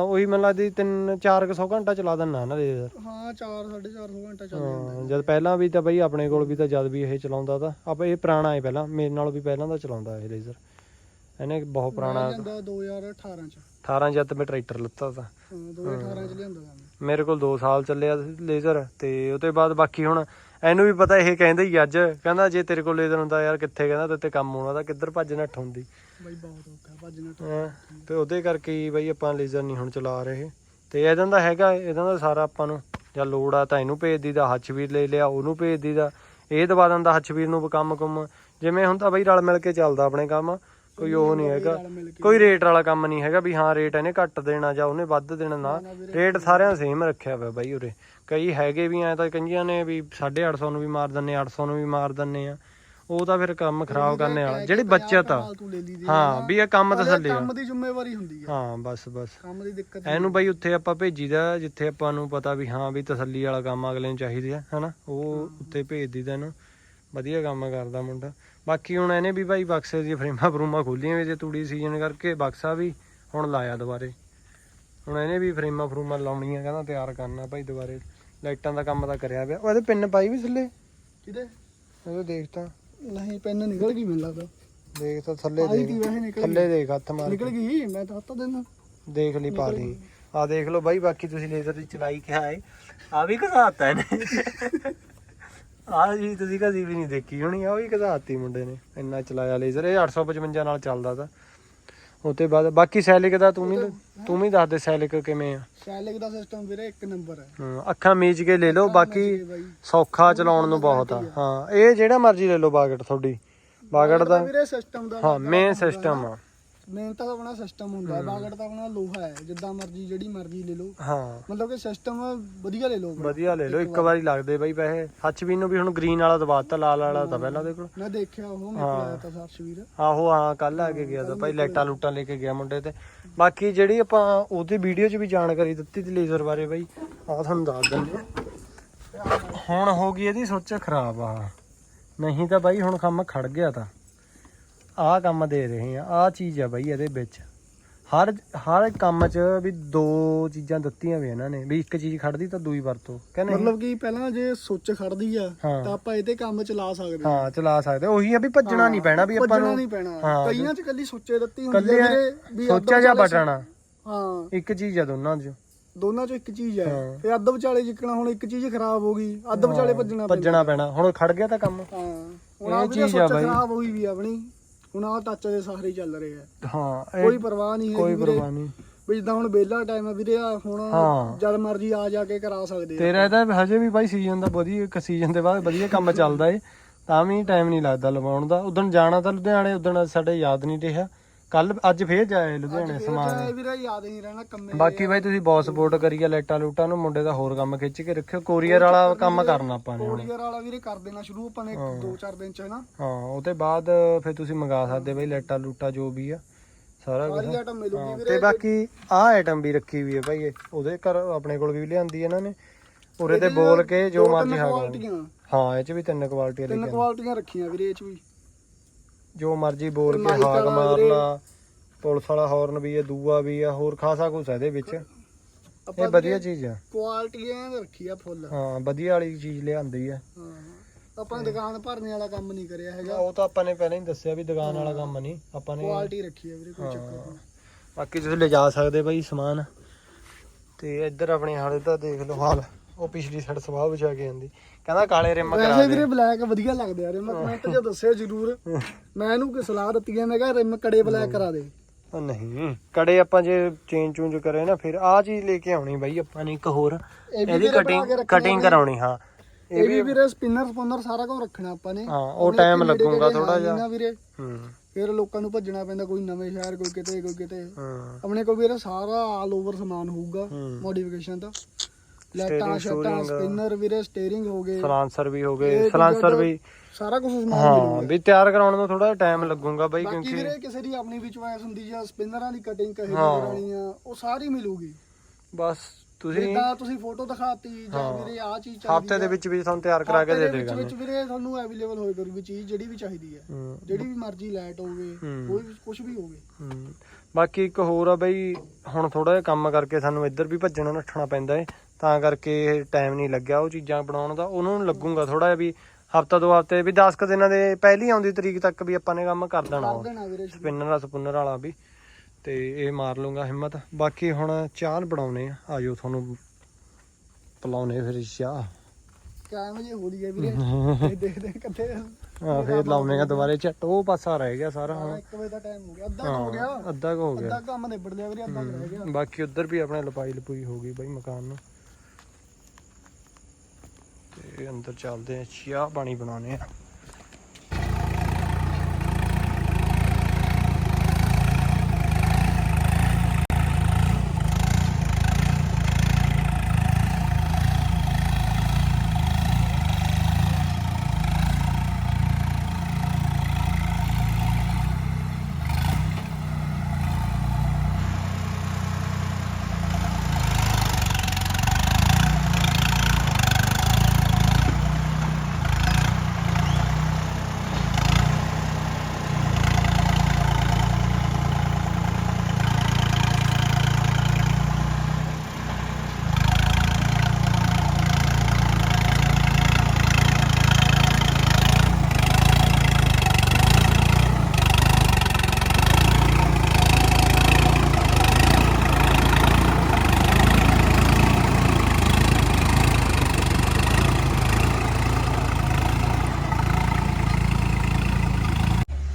ਉਹੀ ਮੈਨੂੰ ਲੱਗਦੀ 3 400 ਘੰਟਾ ਚਲਾ ਦਿੰਨਾ ਨਾ ਲੇਜ਼ਰ ਹਾਂ 4 450 ਘੰਟਾ ਚੱਲ ਜਾਂਦਾ ਜਦ ਪਹਿਲਾਂ ਵੀ ਤਾਂ ਬਈ ਆਪਣੇ ਕੋਲ ਵੀ ਤਾਂ ਜਦ ਵੀ ਇਹ ਚਲਾਉਂਦਾ ਤਾਂ ਆਪਾਂ ਇਹ ਪੁਰਾਣਾ ਹੈ ਪਹਿਲਾਂ। ਮੇਰੇ ਨਾਲ ਵੀ ਪਹਿਲਾਂ ਦਾ ਚਲਾਉਂਦਾ ਇਹ ਲੇਜ਼ਰ ਇਹਨੇ ਬਹੁਤ ਪੁਰਾਣਾ ਲਿਆਂਦਾ 2018 ਚ। 18 ਜਦ ਮੈਂ ਟਰੈਕਟਰ ਲਿੱਤਾ ਤਾਂ। ਹਾਂ 2018 ਚ ਲਿਆਂਦਾ ਮੇਰੇ ਕੋਲ 2 ਸਾਲ ਚੱਲਿਆ ਲੇਜ਼ਰ ਤੇ ਉਹਦੇ ਬਾਅਦ ਬਾਕੀ ਹੁਣ ਇਹਨੂੰ ਵੀ ਪਤਾ ਇਹ ਕਹਿੰਦਾ ਹੀ ਅੱਜ ਕਹਿੰਦਾ ਜੇ ਤੇਰੇ ਕੋਲ ਲੇਜ਼ਰ ਹੁੰਦਾ ਯਾਰ ਕਿੱਥੇ ਕਹਿੰਦਾ ਤੇ ਤੇ ਕੰਮ ਹੋਣਾ ਤਾਂ ਕਿੱਧਰ ਭੱਜ ਨੱਠ ਹੁੰਦੀ। ਬਾਈ ਬਹੁਤ ਔਖਾ ਭੱਜਣਾ ਹਾਂ, ਤੇ ਉਹਦੇ ਕਰਕੇ ਹੀ ਬਈ ਆਪਾਂ ਲੇਜ਼ਰ ਨਹੀਂ ਹੁਣ ਚਲਾ ਰਹੇ। ਤੇ ਇਹਦਾਂ ਦਾ ਹੈਗਾ ਇਹਦਾਂ ਦਾ ਸਾਰਾ ਆਪਾਂ ਨੂੰ ਜਾਂ ਲੋੜ ਆ ਤਾਂ ਇਹਨੂੰ ਭੇਜ ਦੀਦਾ ਹੱਚਵੀਰ ਲੈ ਲਿਆ ਉਹਨੂੰ ਭੇਜ ਦੀਦਾ ਇਹ ਦਵਾ ਦਿੰਦਾ ਹੱਚਵੀਰ ਨੂੰ ਕੰਮ ਕੁਮ। ਜਿਵੇਂ ਤਾਂ ਬਈ ਰਲ ਮਿਲ ਕੇ ਚੱਲਦਾ ਆਪਣੇ ਕੰਮ ਕੋਈ ਉਹ ਨਹੀਂ ਹੈਗਾ। ਕੋਈ ਰੇਟ ਵਾਲਾ ਕੰਮ ਨਹੀਂ ਹੈਗਾ ਵੀ ਹਾਂ ਰੇਟ ਇਹਨੇ ਘੱਟ ਦੇਣਾ ਜਾਂ ਉਹਨੇ ਵੱਧ ਦੇਣਾ ਨਾ। ਰੇਟ ਸਾਰਿਆਂ ਸੇਮ ਰੱਖਿਆ ਹੋਇਆ ਬਾਈ ਉਰੇ। ਕਈ ਹੈਗੇ ਵੀ ਐ ਤਾਂ ਕਈਆਂ ਨੇ ਵੀ 850 ਨੂੰ ਵੀ ਮਾਰ ਦਿੰਨੇ 800 ਨੂੰ ਵੀ ਮਾਰ ਦਿੰਨੇ ਆ। ਉਹ ਤਾਂ ਫਿਰ ਕੰਮ ਖਰਾਬ ਕਰਨੇ ਵਾਲਾ ਜਿਹੜੀ ਬੱਚਤ ਆ। ਹਾਂ ਵੀ ਇਹ ਕੰਮ ਤਸੱਲੀ ਆ। ਕੰਮ ਦੀ ਜ਼ਿੰਮੇਵਾਰੀ ਹੁੰਦੀ ਆ। ਹਾਂ ਬਸ ਬਸ। ਕੰਮ ਦੀ ਦਿੱਕਤ ਇਹਨੂੰ ਬਈ ਉੱਥੇ ਆਪਾਂ ਭੇਜੀਦਾ ਜਿੱਥੇ ਆਪਾਂ ਨੂੰ ਪਤਾ ਵੀ ਹਾਂ ਵੀ ਤਸੱਲੀ ਵਾਲਾ ਕੰਮ ਅਗਲੇ ਨੂੰ ਚਾਹੀਦੀ ਆ ਹਨਾ? ਉਹ ਉੱਥੇ ਭੇਜ ਦੀਦਾ ਇਹਨੂੰ ਵਧੀਆ ਕੰਮ ਕਰਦਾ ਮੁੰਡਾ। ਬਾਕੀ ਹੁਣ ਇਹਨੇ ਵੀ ਭਾਈ ਬਕਸੇ ਦੀ ਫਰੇਮਾਂ ਫਰੂਮਾਂ ਖੋਲੀਆਂ ਵੀ ਜੇ ਤੂੜੀ ਸੀਜ਼ਨ ਕਰਕੇ ਬਕਸਾ ਵੀ ਹੁਣ ਲਾਇਆ ਦੁਬਾਰੇ। ਹੁਣ ਇਹਨੇ ਵੀ ਫਰੇਮਾਂ ਫਰੂਮਾਂ ਲਾਉਣੀਆਂ ਕਹਿੰਦਾ ਤਿਆਰ ਕਰਨਾ ਭਾਈ ਦੁਬਾਰੇ। ਲਾਈਟਾਂ ਦਾ ਕੰਮ ਤਾਂ ਕਰਿਆ ਪਿਆ। ਉਹ ਇਹਦੇ ਪਿੰਨ ਪਾਈ ਵੀ ਥੱਲੇ? ਕਿਤੇ ਇਹਦੇ ਦੇਖ ਤਾਂ। ਨਹੀਂ ਪੈਨ ਨਿਕਲ ਗਈ ਮੈਨੂੰ ਲੱਗਦਾ। ਦੇਖ ਤਾਂ ਥੱਲੇ ਆਈ ਕੀ ਦੇਖ ਵੈਸੇ ਨਿਕਲ ਥੱਲੇ ਦੇਖ ਹੱਥ ਮਾਰ ਨਿਕਲ ਕੇ। ਗਈ? ਮੈਂ ਤਾਂ ਹੱਥ ਦੇਣਾ ਦੇਖ ਲਈ ਪਾ ਲਈ। ਆ ਦੇਖ ਲਓ ਬਾਈ ਬਾਕੀ ਤੁਸੀਂ ਲੇਜ਼ਰ ਦੀ ਚਲਾਈ ਕਿਹਾ ਹੈ। ਆ ਵੀ ਘਸਾਤਾ ਇਹਨੇ। ਆ ਜੀ ਤੁਸੀਂ ਕਦੀ ਵੀ ਨਹੀਂ ਦੇਖੀ ਹੋਣੀ ਆ ਉਹ ਵੀ ਘਸਾਤੀ ਮੁੰਡੇ ਨੇ। ਇੰਨਾ ਚਲਾਇਆ ਲੇਜ਼ਰ। ਇਹ 855 ਨਾਲ ਚੱਲਦਾ ਤਾ। ਉਤੇ ਬਾਅਦ ਬਾਕੀ ਸੈਲਿਕ ਦਾ ਤੂੰ ਵੀ ਤੂੰ ਵੀ ਦੱਸ ਦੇ ਸੈਲਿਕ ਕਿਵੇਂ ਆ? ਸ਼ੈਲਿਕ ਦਾ ਸਿਸਟਮ ਵੀਰੇ ਇੱਕ ਨੰਬਰ ਹੈ। ਹਮ, ਅੱਖਾਂ ਮੀਚ ਕੇ ਲੈ ਲਓ ਬਾਕੀ ਸੌਖਾ ਚਲਾਉਣ ਨੂੰ ਬਹੁਤ ਆ। ਹਾਂ ਇਹ ਜਿਹੜਾ ਮਰਜ਼ੀ ਲੈ ਲਓ ਬਾਗੜ ਤੁਹਾਡੀ। ਬਾਗੜ ਦਾ ਵੀਰੇ ਸਿਸਟਮ ਦਾ ਹਾਂ ਮੇਨ ਸਿਸਟਮ ਆ। ਮੇਨ ਤਾਂ ਆਪਣਾ ਸਿਸਟਮ ਹੁੰਦਾ ਹੈ ਬਾਗੜ ਤਾਂ ਆਪਣਾ ਲੋਹਾ ਹੈ ਜਿੱਦਾਂ ਮਰਜ਼ੀ ਜਿਹੜੀ ਮਰਜ਼ੀ ਲੈ ਲਓ। ਹਾਂ। ਮਤਲਬ ਕਿ ਸਿਸਟਮ ਵਧੀਆ ਲੈ ਲਓ। ਵਧੀਆ ਲੈ ਲਓ ਇੱਕ ਵਾਰੀ। ਲੱਗਦੇ ਬਾਈ ਪੈਸੇ। ਹੱਚ ਵੀ ਨੂੰ ਵੀ ਹੁਣ ਗ੍ਰੀਨ ਵਾਲਾ ਦਬਾਤਾ ਲਾਲ ਵਾਲਾ ਤਾਂ ਪਹਿਲਾਂ ਉਹਦੇ ਕੋਲ। ਮੈਂ ਦੇਖਿਆ ਉਹ ਮੇਰੇ ਕੋਲ ਆਇਆ ਤਾਂ ਸਰਸ਼ਵੀਰ ਆਹੋ ਹਾਂ ਕੱਲ ਆ ਕੇ ਗਿਆ ਤਾਂ ਭਾਈ ਲਾਈਟਾਂ ਲੂਟਾਂ ਲੈ ਕੇ ਗਿਆ ਮੁੰਡੇ ਤੇ। ਬਾਕੀ ਜਿਹੜੀ ਆਪਾਂ ਉਹਦੀ ਵੀਡੀਓ 'ਚ ਵੀ ਜਾਣਕਾਰੀ ਦਿੱਤੀ ਤੇ ਲੇਜ਼ਰ ਬਾਰੇ ਬਾਈ ਆ ਤੁਹਾਨੂੰ ਦੱਸ ਦਿੰਦੇ। ਹੁਣ ਹੋ ਗਈ ਇਹਦੀ ਸੋਚ ਖਰਾਬ ਆ। ਨਹੀਂ ਤਾਂ ਬਾਈ ਹੁਣ ਕੰਮ ਖੜ ਗਿਆ ਤਾਂ। ਆਹ ਕੰਮ ਦੇ ਰਹੇ ਆ ਆਹ ਚੀਜ਼ ਆ ਬਾਈ ਇਹਦੇ ਵਿੱਚ। ਹਰ ਹਰ ਕੰਮ 'ਚ ਵੀ ਦੋ ਚੀਜ਼ਾਂ ਦਿੱਤੀਆਂ ਵੀ ਇਹਨਾਂ ਨੇ ਵੀ ਇੱਕ ਚੀਜ਼ ਖੜਦੀ ਤਾਂ ਦੂਈ ਵਰਤੋ ਕਹਿੰਦੇ ਮਤਲਬ ਕਿ ਪਹਿਲਾਂ ਜੇ ਸੁੱਚ ਖੜਦੀ ਆ ਹਾਂ। ਤਾਂ ਆਪਾਂ ਇਹਦੇ ਕੰਮ ਚਲਾ ਸਕਦੇ ਹਾਂ ਹਾਂ। ਚਲਾ ਸਕਦੇ ਉਹੀ ਆ ਵੀ ਭੱਜਣਾ ਨਹੀਂ ਪੈਣਾ ਵੀ ਆਪਾਂ ਭੱਜਣਾ ਨੂੰ। ਨਹੀਂ ਪੈਣਾ। ਹਾਂ। ਕਈਆਂ 'ਚ ਕੱਲੀ ਸੁੱਚੇ ਦਿੱਤੀ ਹੁੰਦੀ ਹੈ ਵੀਰੇ ਵੀ ਅੱਧ ਸੋਚਿਆ ਜਾਂ ਵਿਚਾਲੇ ਬਟਣਾ ਹਾਂ। ਇੱਕ ਚੀਜ਼ ਆ ਦੋਨਾਂ 'ਚ। ਦੋਨਾਂ 'ਚੋਂ ਇੱਕ ਚੀਜ਼ ਹੈ ਹਾਂ। ਤੇ ਅੱਧ ਵਿਚਾਲੇ ਜਿੱਕਣਾ ਹੁਣ ਇੱਕ ਚੀਜ਼ ਖਰਾਬ ਹੋ ਗਈ ਅੱਧ ਵਿਚਾਲੇ ਭੱਜਣਾ ਪੈਂਦਾ ਭੱਜਣਾ ਪੈਣਾ। ਹੁਣ ਖੜ ਗਿਆ ਤਾਂ ਕੰਮ। ਹਾਂ। ਹੁਣ ਇਹ ਆ ਚੀਜ਼ ਚੀਜ਼ ਆ ਆ ਬਾਈ। ਖਰਾਬ ਹੋਈ ਵੀ ਆ ਆਪਣੀ। ਹੁਣ ਆ ਟੱਚ ਦੇ ਸਾਰੇ ਹੀ ਚੱਲ ਰਹੇ ਆ। ਹਾਂ ਇਹ ਕੋਈ ਪਰਵਾਹ ਨਹੀਂ ਕੋਈ ਹੈ ਵੀਰੇ। ਪਰਵਾਹ ਨਹੀਂ। ਵੀ ਜਿੱਦਾਂ ਹੁਣ ਵਿਹਲਾ ਟਾਈਮ ਹੈ ਵੀਰੇ ਆ ਹੁਣ ਹਾਂ। ਜਦ ਮਰਜ਼ੀ ਆ ਜਾ ਕੇ ਕਰਾ ਸਕਦੇ ਆ। ਤੇਰਾ ਇਹਦਾ ਹਜੇ ਵੀ ਬਾਈ ਸੀਜ਼ਨ ਦਾ ਵਧੀਆ ਇੱਕ ਸੀਜ਼ਨ ਦੇ ਬਾਅਦ ਵਧੀਆ ਕੰਮ ਚੱਲਦਾ ਏ। ਤਾਂ ਵੀ ਟਾਈਮ ਨਹੀਂ ਲੱਗਦਾ ਲਵਾਉਣ ਦਾ। ਉਦੋਂ ਜਾਣਾ ਤਾਂ ਲੁਧਿਆਣੇ ਉਦੋਂ ਸਾਡੇ ਯਾਦ ਨਹੀਂ ਰਿਹਾ। ਕੱਲ ਅੱਜ ਫੇਰ ਜਾਏ ਲੁਧਿਆਣੇ ਇਹ ਸਮਾਨ। ਵੀਰੇ ਯਾਦ ਨਹੀਂ ਰਹਿਣਾ ਕੰਮੇ ਬਾਕੀ ਬਾਈ ਤੁਸੀਂ ਬਹੁਤ ਸਪੋਰਟ ਕਰੀਆ ਲਾਈਟਾਂ ਲੂਟਾਂ ਨੂੰ ਮੁੰਡੇ ਦਾ ਹੋਰ ਕੰਮ ਖਿੱਚ ਕੇ ਰੱਖਿਓ ਕੋਰੀਅਰ ਵਾਲਾ ਕੰਮ ਕਰਨਾ ਆਪਾਂ ਨੇ ਹੁਣ। ਕੋਰੀਅਰ ਵਾਲਾ ਵੀਰੇ ਕਰ ਦੇਣਾ ਸ਼ੁਰੂ ਆਪਾਂ ਨੇ ਹਾਂ। 2-4 ਦਿਨ ਚ ਹੈ ਨਾ ਹਾਂ ਉਹਦੇ ਬਾਅਦ ਫਿਰ ਤੁਸੀਂ ਮੰਗਾ ਸਕਦੇ ਬਾਈ ਲਾਈਟਾਂ ਲੂਟਾਂ ਜੋ ਵੀ ਆ ਸਾਰਾ ਕੁਝ ਸਾਰੀ ਆਈਟਮ ਮਿਲੂਗੀ ਹਾਂ, ਵੀਰੇ ਤੇ ਬਾਕੀ ਆਹ ਆਈਟਮ ਵੀ ਰੱਖੀ ਵੀ ਹੈ ਭਾਈ ਇਹ ਉਹਦੇ ਘਰ ਆਪਣੇ ਕੋਲ ਵੀ ਲਿਆਂਦੀ ਇਹਨਾਂ ਨੇ। ਉਰੇ ਤੇ ਬੋਲ ਕੇ ਜੋ ਮਰਜ਼ੀ ਕੁਆਲਟੀਆਂ ਹਾਂ ਇਹ ਚ ਵੀ ਤਿੰਨ ਕੁਆਲਿਟੀਆਂ ਤਿੰਨ ਕੁਆਲਟੀਆਂ ਰੱਖੀਆਂ ਵੀਰੇ ਇਹ ਚ ਵੀ। ਜੋ ਮਰਜ਼ੀ ਬੋਲ ਕੇ ਹਾਕ ਵਾਲਾ ਮਾਰ ਵੀਰੇ। ਲਾ ਪੁਲਿਸ ਵਾਲਾ ਹਾਰਨ ਵੀ ਹੈ ਦੂਆ ਵੀ ਆ ਹੋਰ ਖਾਸਾ ਕੁਛ ਹੈ ਇਹਦੇ ਵਿੱਚ। ਇਹ ਵਧੀਆ ਚੀਜ਼ ਆ। ਕੁਆਲਟੀ ਐਂ ਰੱਖੀ ਆ ਫੁੱਲ ਹਾਂ ਵਧੀਆ ਵਾਲੀ ਚੀਜ਼ ਲਿਆਂਦੀ ਆ। ਆਪਾਂ ਦੁਕਾਨ ਭਰਨੇ ਵਾਲਾ ਕੰਮ ਨਹੀਂ ਕਰਿਆ ਹੈਗਾ। ਉਹ ਤਾਂ ਆਪਾਂ ਨੇ ਪਹਿਲਾਂ ਹੀ ਦੱਸਿਆ ਵੀ ਦੁਕਾਨ ਵਾਲਾ ਕੰਮ ਨਹੀਂ ਆਪਾਂ ਨੇ ਕੁਆਲਟੀ ਰੱਖੀ ਆ ਵੀਰੇ ਕੋਈ ਚੱਕਰ। ਨਹੀਂ। ਬਾਕੀ ਤੁਸੀਂ ਲਿਜਾ ਸਕਦੇ ਬਾਈ ਸਮਾਨ। ਤੇ ਇੱਧਰ ਆਪਣੇ ਹਾਲੇ ਤਾਂ ਦੇਖ ਲਓ ਹਾਲ ਉਹ ਪਿਛਲੀ ਸਾਈਡ ਸਵਾਹ ਵਿਛਾ ਕੇ ਆਂਦੀ। ਕਹਿੰਦਾ ਕਾਲੇ ਰਿਮ ਕਰਾ ਵੈਸੇ ਦੇ। ਵੀਰੇ ਬਲੈਕ ਵਧੀਆ ਲੱਗਦੇ ਆ ਰਿਮ ਕਮੈਂਟ 'ਚ ਦੱਸਿਓ ਜਰੂਰ। ਮੈਂ ਇਹਨੂੰ ਕਿ ਸਲਾਹ ਦਿੱਤੀ ਹੈ ਮੈਂ ਕਿਹਾ ਰਿਮ ਕੜੇ ਬਲੈਕ ਕਰਾ ਦੇ। ਉਹ ਨਹੀਂ ਕੜੇ ਆਪਾਂ ਜੇ ਚੇਂਜ ਚੂੰਜ ਕਰੇ ਨਾ ਫਿਰ ਆਹ ਚੀਜ਼ ਲੈ ਕੇ ਆਉਣੀ ਬਾਈ ਆਪਾਂ ਨੇ ਇੱਕ ਹੋਰ। ਇਹ ਵੀ ਇਹਦੀ ਵੀਰੇ ਬਣਾ ਕਟਿੰਗ ਰੱਖਣੀ ਕਟਿੰਗ ਕਰਾਉਣੀ ਹਾਂ। ਇਹ ਵੀ ਵੀਰੇ ਸਪਿਨਰ ਸਪੋਨਰ ਸਾਰਾ ਕੁਝ ਰੱਖਣਾ ਆਪਾਂ ਨੇ। ਹਾਂ ਉਹ ਆਪਣੇ ਨੇੜੇ ਲੱਗੂਗਾ ਥੋੜਾ ਹੈ ਜਿਹਾ। ਨੀ ਵੀਰੇ। ਹੂੰ। ਫਿਰ ਲੋਕਾਂ ਨੂੰ ਭੱਜਣਾ ਪੈਂਦਾ ਕੋਈ ਨਵੇਂ ਸ਼ਹਿਰ ਕੋਈ ਕਿਤੇ ਕੋਈ ਕਿਤੇ। ਹਾਂ। ਆਪਣੇ ਕੋਲ ਵੀਰੇ ਸਾਰਾ ਆਲ ਓਵਰ ਸਮਾਨ ਹੋਊਗਾ ਹੂੰ। ਮੋਡੀਫਿਕੇਸ਼ਨ ਦਾ। ਲਾਈਟਾਂ ਸ਼ਟਾਂ ਸਪਿਨਰ ਵੀਰੇ ਸਟੀਅਰਿੰਗ ਹੋ ਗਏ। ਸਲਾਂਸਰ ਵੀ ਹੋ ਗਏ ਸਲਾਂਸਰ ਵੀ। ਸਾਰਾ ਕੁਝ ਸਮਾਨ ਹਾਂ ਵੀ ਤਿਆਰ ਕਰਾਉਣ ਨੂੰ ਥੋੜਾ ਟਾਈਮ ਲੱਗੂਗਾ ਬਾਈ ਬਾਕੀ ਕਿਉਂਕਿ ਵੀਰੇ ਕਿਸੇ ਦੀ ਆਪਣੀ ਵੀ ਚੁਆਇਸ ਹੁੰਦੀ ਜਾਂ ਸਪਿਨਰਾਂ ਦੀ ਕਟਿੰਗ ਕਹੇ। ਕਰਾਣੀ ਆ ਉਹ ਸਾਰੀ ਮਿਲੂਗੀ। ਬਸ ਤੁਸੀਂ ਜਿੱਦਾਂ ਤੁਸੀਂ ਫੋਟੋ ਦਿਖਾਤੀ ਜਾਂ। ਵੀਰੇ ਆ ਚੀਜ਼ ਹਫ਼ਤੇ ਦੇ ਵਿੱਚ ਵਿੱਚ ਤੁਹਾਨੂੰ ਤਿਆਰ ਕਰਾ ਕੇ ਦੇ ਦੇਗਾ ਵਿੱਚ ਵੀਰੇ ਤੁਹਾਨੂੰ ਅਵੇਲੇਬਲ ਹੋਏ ਕਰੂਗੀ ਚੀਜ਼ ਜਿਹੜੀ ਵੀ ਚਾਹੀਦੀ ਹੈ। ਜਿਹੜੀ ਵੀ ਮਰਜ਼ੀ ਲਾਈਟ ਹੋਵੇ। ਕੋਈ ਵੀ ਕੁਝ ਵੀ ਹੋਵੇ। ਬਾਕੀ ਇੱਕ ਹੋਰ ਆ ਬਈ ਹੁਣ ਥੋੜਾ ਜਿਹਾ ਕੰਮ ਕਰਕੇ ਸਾਨੂੰ ਇੱਧਰ ਵੀ ਭੱਜਣਾ ਨੱਠਣਾ ਪੈਂਦਾ ਏ। ਤਾਂ ਕਰਕੇ ਟਾਈਮ ਨਹੀਂ ਲੱਗਿਆ ਉਹ ਚੀਜ਼ਾਂ ਬਣਾਉਣ ਦਾ। ਉਹਨਾਂ ਨੂੰ ਲੱਗੂਗਾ ਥੋੜਾ ਜਿਹਾ ਵੀ ਹਫਤਾ ਦੋ ਹਫ਼ਤੇ ਵੀ 10 ਕੁ ਦਿਨਾਂ ਦੇ ਪਹਿਲੀ ਆਉਂਦੀ ਤਰੀਕ ਤੱਕ ਵੀ ਆਪਾਂ ਨੇ ਕੰਮ ਕਰ ਦੇਣਾ ਵੀਰੇ ਸ਼ੁਰੂ। ਸਪਿਨਰ ਸਪੁੰਨਰ ਵਾਲਾ ਵੀ। ਤੇ ਇਹ ਮਾਰ ਲੂੰਗਾ ਹਿੰਮਤ। ਬਾਕੀ ਹੁਣ ਚਾਹ ਬਣਾਉਣੇ ਆ। ਆਜੋ ਤੁਹਾਨੂੰ ਪਿਲਾਉਣੇ ਫਿਰ ਚਾਹ। ਕਿਆ ਵਜੇ ਹੋ ਰਹੀ ਹੈ ਵੀਰੇ। ਇਹ ਦੇਖਦੇ ਹਾਂ ਕਿੱਥੇ ਆ। ਫੇਰ ਲਾਉਣੇ ਆ ਦੁਬਾਰੇ। ਝੱਟ ਉਹ ਪਾਸਾ ਰਹਿ ਗਿਆ ਸਾਰਾ। ਹੁਣ 1 ਵਜੇ ਦਾ ਟਾਈਮ ਹੋ ਗਿਆ। ਅੱਧਾ ਹੋ ਗਿਆ। ਹਾਂ ਅੱਧਾ ਕੁ ਹੋ ਗਿਆ। ਅੱਧਾ ਕੰਮ ਨਿਬੜ ਲਿਆ ਵੀਰੇ ਅੱਧਾ ਰਹਿ ਗਿਆ। ਬਾਕੀ ਉਧਰ ਵੀ ਆਪਣੇ ਲਪਾਈ ਲਪੂਈ ਹੋ ਗਈ ਬਾਈ ਮਕਾਨ ਨੂੰ। ਤੇ ਅੰਦਰ ਚੱਲਦੇ ਆ ਚਾਹ ਪਾਣੀ ਬਣਾਉਣੇ ਆ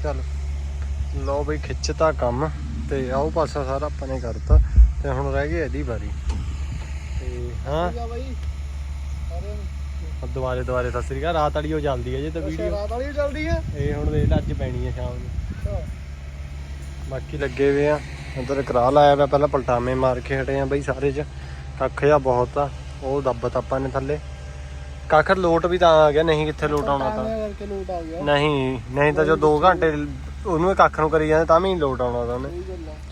ਚੱਲ ਲਓ ਬਈ ਖਿੱਚਤਾ ਕੰਮ ਤੇ ਆਓ ਪਾਸਾ ਸਾਰਾ ਆਪਾਂ ਨੇ ਕਰਤਾ ਤੇ ਹੁਣ ਰਹਿ ਗਈ ਇਹਦੀ ਵਾਰੀ। ਤੇ ਹਾਂ। ਦੁਬਾਰੇ ਦੁਬਾਰੇ ਸਤਿ ਸ੍ਰੀ ਅਕਾਲ ਰਾਤ ਵਾਲੀ ਉਹ ਚੱਲਦੀ ਹੈ ਜੇ ਤਾਂ ਵੀਡੀਓ। ਰਾਤ ਵਾਲੀ ਚੱਲਦੀ ਹੈ ਇਹ ਹੁਣ ਦੇਖ ਲੈ ਅੱਜ ਪੈਣੀ ਹੈ ਸ਼ਾਮ ਨੂੰ। ਬਾਕੀ ਲੱਗੇ ਵੇ ਆ। ਉਧਰ ਕਰਾ ਲਾਇਆ ਵਾ ਪਹਿਲਾਂ ਪਲਟਾਵੇਂ ਮਾਰ ਕੇ ਹਟੇ ਆ ਬਈ ਸਾਰੇ ਚ। ਕੱਖ ਜਿਹਾ ਬਹੁਤ ਆ ਉਹ ਦੱਬਤ ਆਪਾਂ ਨੇ ਥੱਲੇ। ਕੱਖ ਲੋਟ ਵੀ ਤਾਂ ਆ ਗਿਆ ਨਹੀਂ ਕਿੱਥੇ ਲੋਟ ਆਉਣਾ ਤਾਂ। ਨਹੀਂ ਨਹੀਂ ਤਾਂ ਜੋ 2 ਘੰਟੇ ਉਹਨੂੰ ਇਹ ਕੱਖ ਨੂੰ ਕਰੀ ਜਾਂਦੇ ਤਾਂ ਵੀ ਨਹੀਂ ਲੋਟ ਆਉਣਾ ਤਾਂ ਉਹਨੇ।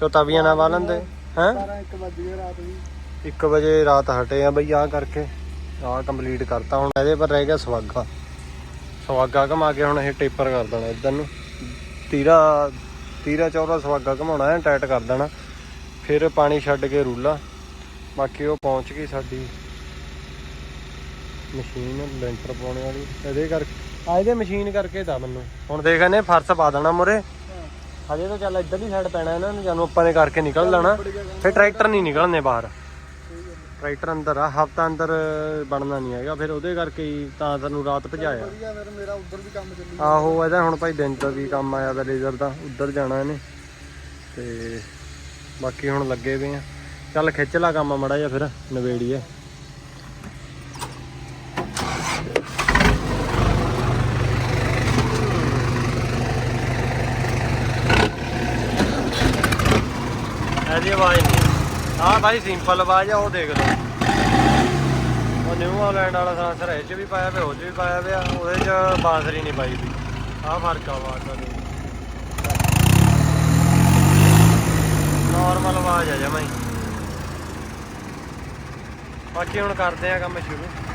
ਚੋ ਤਵੀਆਂ ਨਾ ਵਾ ਲੈਂਦੇ ਹੈ? 12 1 ਵੱਜ ਰਾਤ ਵੀ। 1 ਵਜੇ ਰਾਤ ਹਟੇ ਆ ਬਈ ਆ ਕਰਕੇ। ਆ ਕੰਪਲੀਟ ਕਰਤਾ ਹੁਣ ਇਹਦੇ ਪਰ ਰਹਿ ਗਿਆ ਸਵਾਗਾ ਸਵਾਗਾ ਘਮਾ ਕੇ ਹੁਣ ਇਹ ਟੇਪਰ ਕਰ ਦੇਣਾ ਇਧਰ ਨੂੰ। ਤੀਰਾ ਤੀਰਾ ਚੌਰਾ ਸਵਾਗਾ ਘਮਾਉਣਾ ਹੈ ਟਾਈਟ ਕਰ ਦੇਣਾ। ਫਿਰ ਪਾਣੀ ਛੱਡ ਕੇ ਰੂਲਾ। ਬਾਕੀ ਉਹ ਪਹੁੰਚ ਗਈ ਸਾਡੀ ਮਸ਼ੀਨ ਲੈਂਟਰ ਪਾਉਣ ਵਾਲੀ। ਇਹਦੇ ਕਰਕੇ ਆ ਇਹਦੇ ਮਸ਼ੀਨ ਕਰਕੇ ਤਾਂ ਮੈਨੂੰ। ਹੁਣ ਦੇਖ ਇਹਨੇ ਫਰਸ਼ ਪਾ ਦੇਣਾ ਮੁਰੇ ਹਜੇ ਤਾਂ ਚੱਲ ਇੱਧਰ ਹੀ ਸਾਈਡ ਪੈਣਾ ਇਹਨਾਂ ਨੂੰ ਜਾਨੂੰ ਆਪਾਂ ਨੇ ਕਰਕੇ ਨਿਕਲ ਲੈਣਾ ਫਿਰ ਟਰੈਕਟਰ ਨਹੀਂ ਨਿਕਲਣੇ ਬਾਹਰ। ਟਰੈਕਟਰ ਅੰਦਰ ਆ ਹਫਤਾ ਅੰਦਰ ਬਣਨਾ ਨਹੀਂ ਹੈਗਾ। ਫਿਰ ਉਹਦੇ ਕਰਕੇ ਹੀ ਤਾਂ ਤੈਨੂੰ ਰਾਤ ਭਜਾਇਆ। ਵਧੀਆ ਫਿਰ ਮੇਰਾ ਉਧਰ ਵੀ ਕੰਮ ਚੱਲੀ ਆਹੋ ਇਹਦਾ ਹੁਣ ਭਾਈ ਦਿਨ ਦਾ ਵੀ ਕੰਮ ਆਇਆ ਵਾ ਲੇਜ਼ਰ ਦਾ। ਉੱਧਰ ਜਾਣਾ ਇਹਨੇ। ਤੇ ਬਾਕੀ ਹੁਣ ਲੱਗੇ ਵੇ ਆ। ਚੱਲ ਖਿੱਚ ਲਾ ਕੰਮ ਮੜਾ ਜਿਹਾ ਫਿਰ ਨਵੇੜੀਏ ਇਹਦੀ ਆਵਾਜ਼ ਨਹੀਂ ਆਹ ਭਾਈ ਸਿੰਪਲ ਆਵਾਜ਼ ਆ, ਉਹ ਦੇਖ ਲਓ। ਉਹ ਨਿਊ ਆਲੈਂਡ ਵਾਲਾ ਸਾਂਸਰ ਇਹ ਚ ਵੀ ਪਾਇਆ ਪਿਆ, ਉਹ ਚ ਵੀ ਪਾਇਆ ਪਿਆ, ਉਹਦੇ ਚ ਬਾਂਸਰੀ ਨਹੀਂ ਪਾਈ ਵੀ। ਆਹ ਫ਼ਰਕ ਆ ਆਵਾਜ਼ ਦਾ। ਨਾਰਮਲ ਆਵਾਜ਼ ਆ ਜਮਾਈ ਬਾਕੀ ਹੁਣ ਕਰਦੇ ਆ ਕੰਮ ਸ਼ੁਰੂ।